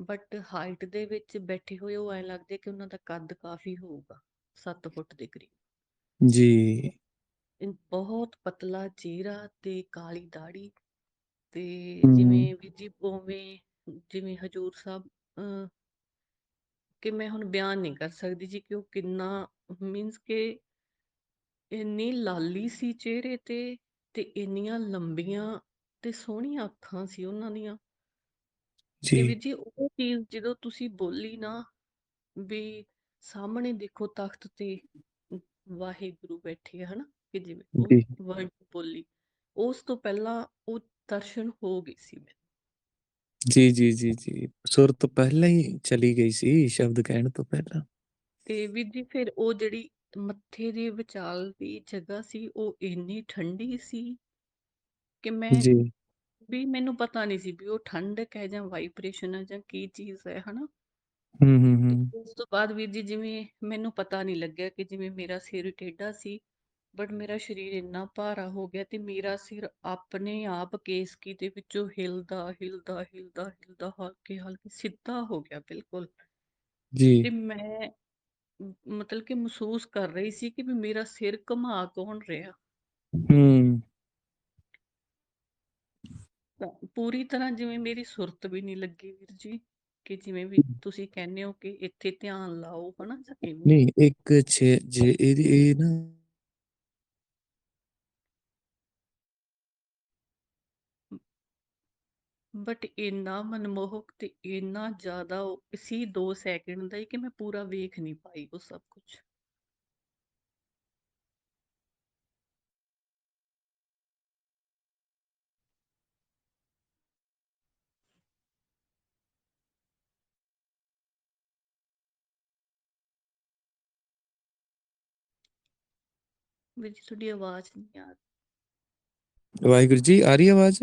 ਬਟ ਹਾਈਟ ਦੇ ਵਿੱਚ ਬੈਠੇ ਹੋਏ ਉਹ ਐ ਲੱਗਦੇ ਕਿ ਉਹਨਾਂ ਦਾ ਕੱਦ ਕਾਫੀ ਹੋਊਗਾ 7 ਫੁੱਟ ਦੇ ਕਰੀਬ। ਜੀ। ਇਨ- ਬਹੁਤ ਪਤਲਾ ਚਿਹਰਾ ਤੇ ਕਾਲੀ ਦਾੜੀ ਤੇ ਹਮ। ਜਿਵੇਂ ਵੀ ਜੀ ਉਵੇਂ ਜਿਵੇਂ ਹਜੂਰ ਸਾਹਿਬ ਅਹ, ਕਿ ਮੈਂ ਹੁਣ ਬਿਆਨ ਨਹੀਂ ਕਰ ਸਕਦੀ ਜੀ ਕਿ ਉਹ ਕਿੰਨਾ ਮੀਨਸ ਕਿ ਇੰਨੀ ਲਾਲੀ ਸੀ ਚਿਹਰੇ ਤੇ ਤੇ ਇੰਨੀਆਂ ਲੰਬੀਆਂ ਤੇ ਸੋਹਣੀਆਂ ਅੱਖਾਂ ਸੀ ਉਹਨਾਂ ਦੀਆਂ। ਤੇ ਜੀ। ਵੀਰ ਜੀ ਉਹ ਚੀਜ਼ ਜਦੋਂ ਤੁਸੀਂ ਬੋਲੀ ਨਾ ਵੀ ਸਾਹਮਣੇ ਦੇਖੋ ਤਖਤ ਤੇ ਵਾਹਿਗੁਰੂ ਬੈਠੇ ਆ ਹਨਾ? ਕਿ ਜਿਵੇਂ ਉਹ ਜੀ। ਵਰਡ ਬੋਲੀ ਉਸ ਤੋਂ ਪਹਿਲਾਂ ਉਹ ਦਰਸ਼ਨ ਹੋ ਗਏ ਸੀ ਮੈਨੂੰ। ਜੀ ਜੀ ਜੀ ਜੀ। ਸੁਰ ਤੋਂ ਪਹਿਲਾਂ ਹੀ ਚਲੀ ਗਈ ਸੀ ਸ਼ਬਦ ਕਹਿਣ ਤੋਂ ਪਹਿਲਾਂ। ਤੇ ਵੀਰ ਜੀ ਫਿਰ ਉਹ ਜਿਹੜੀ ਮੱਥੇ ਦੇ ਵਿਚਾਲ ਦੀ ਜਗ੍ਹਾ ਸੀ ਉਹ ਇੰਨੀ ਠੰਡੀ ਸੀ ਕਿ ਮੈਂ ਜੀ। ਵੀ ਮੈਨੂੰ ਪਤਾ ਨਹੀਂ ਸੀ ਵੀ ਉਹ ਠੰਡਕ ਹੈ ਜਾਂ ਵਾਈਬ੍ਰੇਸ਼ਨ ਹੈ ਜਾਂ ਕੀ ਚੀਜ਼ ਹੈ ਹਨਾ? ਹੂੰ ਹੂੰ ਤੇ ਹੂੰ। ਉਸ ਤੋਂ ਬਾਅਦ ਵੀਰ ਜੀ ਜਿਵੇਂ ਮੈਨੂੰ ਪਤਾ ਨਹੀਂ ਲੱਗਿਆ ਕਿ ਜਿਵੇਂ ਮੇਰਾ ਸਿਰ ਟੇਢਾ ਸੀ ਬਟ ਮੇਰਾ ਸਰੀਰ ਇੰਨਾ ਭਾਰਾ ਹੋ ਗਿਆ ਤੇ ਮੇਰਾ ਸਿਰ ਆਪਣੇ ਆਪ ਕੇਸਕੀ ਦੇ ਵਿੱਚੋਂ ਹਿਲਦਾ ਹਿਲਦਾ ਹਿਲਦਾ ਹਿਲਦਾ ਹਲਕੇ ਹਲਕੇ ਸਿੱਧਾ ਹੋ ਗਿਆ ਬਿਲਕੁਲ। ਤੇ ਜੀ ਮੈਂ ਮ- ਮਤਲਬ ਕਿ ਮਹਿਸੂਸ ਕਰ ਰਹੀ ਸੀ ਕਿ ਵੀ ਮੇਰਾ ਸਿਰ ਘੁਮਾ ਕੌਣ ਰਿਹਾ। ਹੂੰ। ਤਾਂ ਪੂਰੀ ਤਰ੍ਹਾਂ ਜਿਵੇਂ ਮੇਰੀ ਸੁਰਤ ਵੀ ਨਹੀਂ ਲੱਗੀ ਵੀਰ ਜੀ ਕਿ ਜਿਵੇਂ ਵੀ ਤੁਸੀਂ ਕਹਿੰਦੇ ਹੋ ਕਿ ਇੱਥੇ ਧਿਆਨ ਲਾਓ ਹਨਾ ਜਾਂ ਕਿਵੇਂ ਨਹੀਂ ਇੱਕ ਛੇ ਜੇ ਇਹਦੀ ਇਹ ਨਾ ਬਟ ਇੰਨਾ ਮਨਮੋਹਕ ਤੇ ਇੰਨਾ ਜ਼ਿਆਦਾ ਉਹ ਇਸੀ 2 ਸੈਕਿੰਡ ਦਾ ਹੀ ਕਿ ਮੈਂ ਪੂਰਾ ਵੇਖ ਨਹੀਂ ਪਾਈ ਉਹ ਸਭ ਕੁਝ ਵੀਰ ਜੀ ਤੁਹਾਡੀ ਆਵਾਜ਼ ਨਹੀਂ ਆ ਰਹੀ। ਵਾਹਿਗੁਰੂ ਜੀ ਆ ਰਹੀ ਆਵਾਜ਼?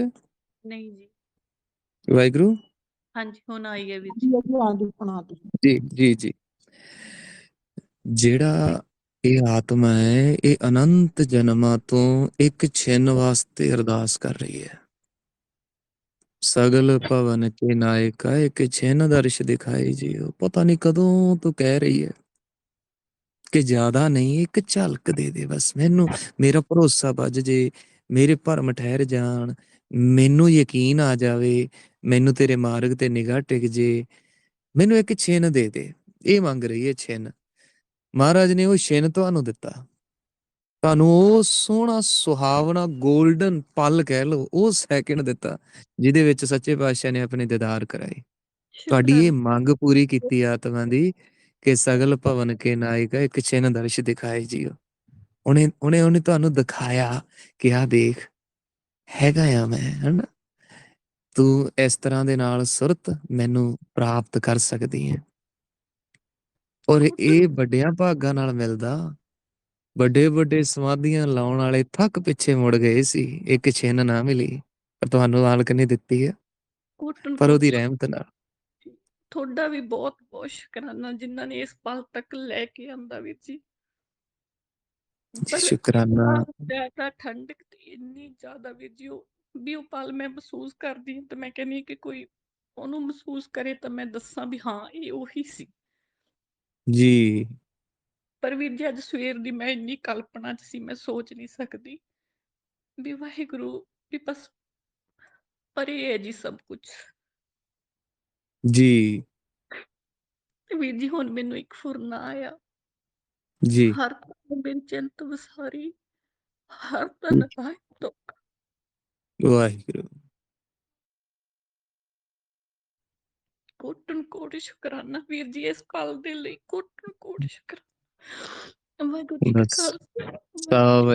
ਨਹੀਂ ਜੀ। ਵਾਹਿਗੁਰੂ। ਹਾਂਜੀ ਹੁਣ ਆਈ ਹੈ ਵੀਰ ਜੀ। ਜੀ ਜੀ ਜੀ। ਜਿਹੜਾ ਇਹ ਆਤਮਾ ਹੈ ਇਹ ਅਨੰਤ ਜਨਮਾਂ ਤੋਂ ਇੱਕ ਛਿਨ ਵਾਸਤੇ ਅਰਦਾਸ ਕਰ ਰਹੀ ਹੈ। ਸਗਲ ਭਵਨ ਕੇ ਨਾਇਕਾ ਇੱਕ ਛਿਨ ਦਰਸ਼ ਦਿਖਾਈ ਜੀਓ। ਪਤਾ ਨਹੀਂ ਕਦੋਂ ਤੋਂ ਕਹਿ ਰਹੀ ਹੈ ਕਿ ਜ਼ਿਆਦਾ ਨਹੀਂ ਇੱਕ ਝਲਕ ਦੇ ਦੇ ਬਸ। ਮੈਨੂੰ ਮੇਰਾ ਭਰੋਸਾ ਵੱਜ ਜੇ ਮੇਰੇ ਭਰਮ ਠਹਿਰ ਜਾਣ ਮੈਨੂੰ ਯਕੀਨ ਆ ਜਾਵੇ ਮੈਨੂੰ ਤੇਰੇ ਮਾਰਗ ਤੇ ਨਿਗਾਹ ਟਿਕ ਜੇ ਮੈਨੂੰ ਇੱਕ ਛਿਨ ਦੇ ਦੇ। ਇਹ ਮੰਗ ਰਹੀ ਹੈ ਛਿਨ। ਮਹਾਰਾਜ ਨੇ ਉਹ ਛਿਨ ਤੁਹਾਨੂੰ ਦਿੱਤਾ। ਤੁਹਾਨੂੰ ਉਹ ਸੋਹਣਾ ਸੁਹਾਵਣਾ 골ਡਨ ਪਲ ਕਹਿ ਲਓ ਉਹ ਸੈਕਿੰਡ ਦਿੱਤਾ ਜਿਹਦੇ ਵਿੱਚ ਸੱਚੇ ਪਾਤਸ਼ਾਹ ਨੇ ਆਪਣੇ ਦੀਦਾਰ ਕਰਾਏ। ਤੁਹਾਡੀ ਇਹ ਮੰਗ ਪੂਰੀ ਕੀਤੀ ਆਤਮਾ ਦੀ ਕਿ ਸਗਲ ਭਵਨ ਕੇ ਨਾਇਕਾ ਇੱਕ ਛਿਨ ਦਰਸ਼ ਦਿਖਾਏ ਜੀਓ। ਉਹਨੇ ਉਹਨੇ ਉਹਨੇ ਤੁਹਾਨੂੰ ਦਿਖਾਇਆ ਕਿ ਆ ਦੇਖ ਹੈਗਾ ਆ ਮੈਂ ਹਨਾ? ਤੂੰ ਇਸ ਤਰ੍ਹਾਂ ਦੇ ਨਾਲ ਸੁਰਤ ਮੈਨੂੰ ਪ੍ਰਾਪਤ ਕਰ ਸਕਦੀ ਹੈ। ਔਰ ਇਹ ਵੱਡਿਆਂ ਭਾਗਾਂ ਨਾਲ ਮਿਲਦਾ ਵੱਡੇ ਵੱਡੇ ਸਮਾਧੀਆਂ ਲਾਉਣ ਵਾਲੇ ਥੱਕ ਪਿੱਛੇ ਮੁੜ ਗਏ ਸੀ ਇੱਕ ਛਿਨ ਨਾ ਮਿਲੀ ਪਰ ਤੁਹਾਨੂੰ ਮਾਲਕ ਨੇ ਦਿੱਤੀ ਹੈ ਪਰ ਉਹਦੀ ਰਹਿਮਤ ਨਾਲ। ਤੁਹਾਡਾ ਵੀ ਬਹੁਤ ਬਹੁਤ ਸ਼ੁਕਰਾਨਾ ਜਿਨ੍ਹਾਂ ਨੇ ਇਸ ਪਲ ਤੱਕ ਲੈ ਕੇ ਆਂਦਾ ਵੀਰ ਜੀ। ਸ਼ੁਕਰਾਨਾ। ਜ਼ਿਆਦਾ ਠੰਡਕ ਇੰਨੀ ਜ਼ਿਆਦਾ ਵੀਰ ਜੀ ਉਹ ਵੀ ਉਹ ਪਲ ਮੈਂ ਮਹਿਸੂਸ ਕਰਦੀ ਹਾਂ ਤੇ ਮੈਂ ਕਹਿੰਦੀ ਹਾਂ ਕਿ ਕੋਈ ਉਹਨੂੰ ਮਹਿਸੂਸ ਕਰੇ ਤਾਂ ਮੈਂ ਦੱਸਾਂ ਵੀ ਹਾਂ ਇਹ ਉਹੀ ਸੀ। ਜੀ। ਪਰ ਵੀਰ ਜੀ ਅੱਜ ਸਵੇਰ ਦੀ ਮੈਂ ਇੰਨੀ ਕਲਪਨਾ 'ਚ ਸੀ ਮੈਂ ਸੋਚ ਨਹੀਂ ਸਕਦੀ ਵੀ ਵਾਹਿਗੁਰੂ ਵੀ ਬਸ ਪਰੇ ਹੈ ਜੀ ਸਭ ਕੁਝ ਜੀ। ਵੀਰ ਜੀ ਹੁਣ ਮੈਨੂੰ ਇੱਕ ਫੁਰਨਾ ਆਇਆ। ਜੀ। ਹਰ ਤਨ ਬਿਨ ਚਿੰਤ ਵਸਾਰੀ ਹਰ ਤਨ ਆਇ ਦੁੱਖ ਵਾਹਿਗੁਰੂ ਕੋਟਨ ਕੋਟ ਸ਼ੁਕਰਾਨਾ ਵੀਰ ਜੀ ਇਸ ਪਲ ਦੇ ਲਈ ਕੋਟਨ ਕੋਟ ਸ਼ੁਕਰਾਨਾ ਵਾਹਿਗੁਰੂ ਜੀ ਕਾ ਬਸ ਖਾਲਸਾ ਵਾਹਿਗੁਰੂ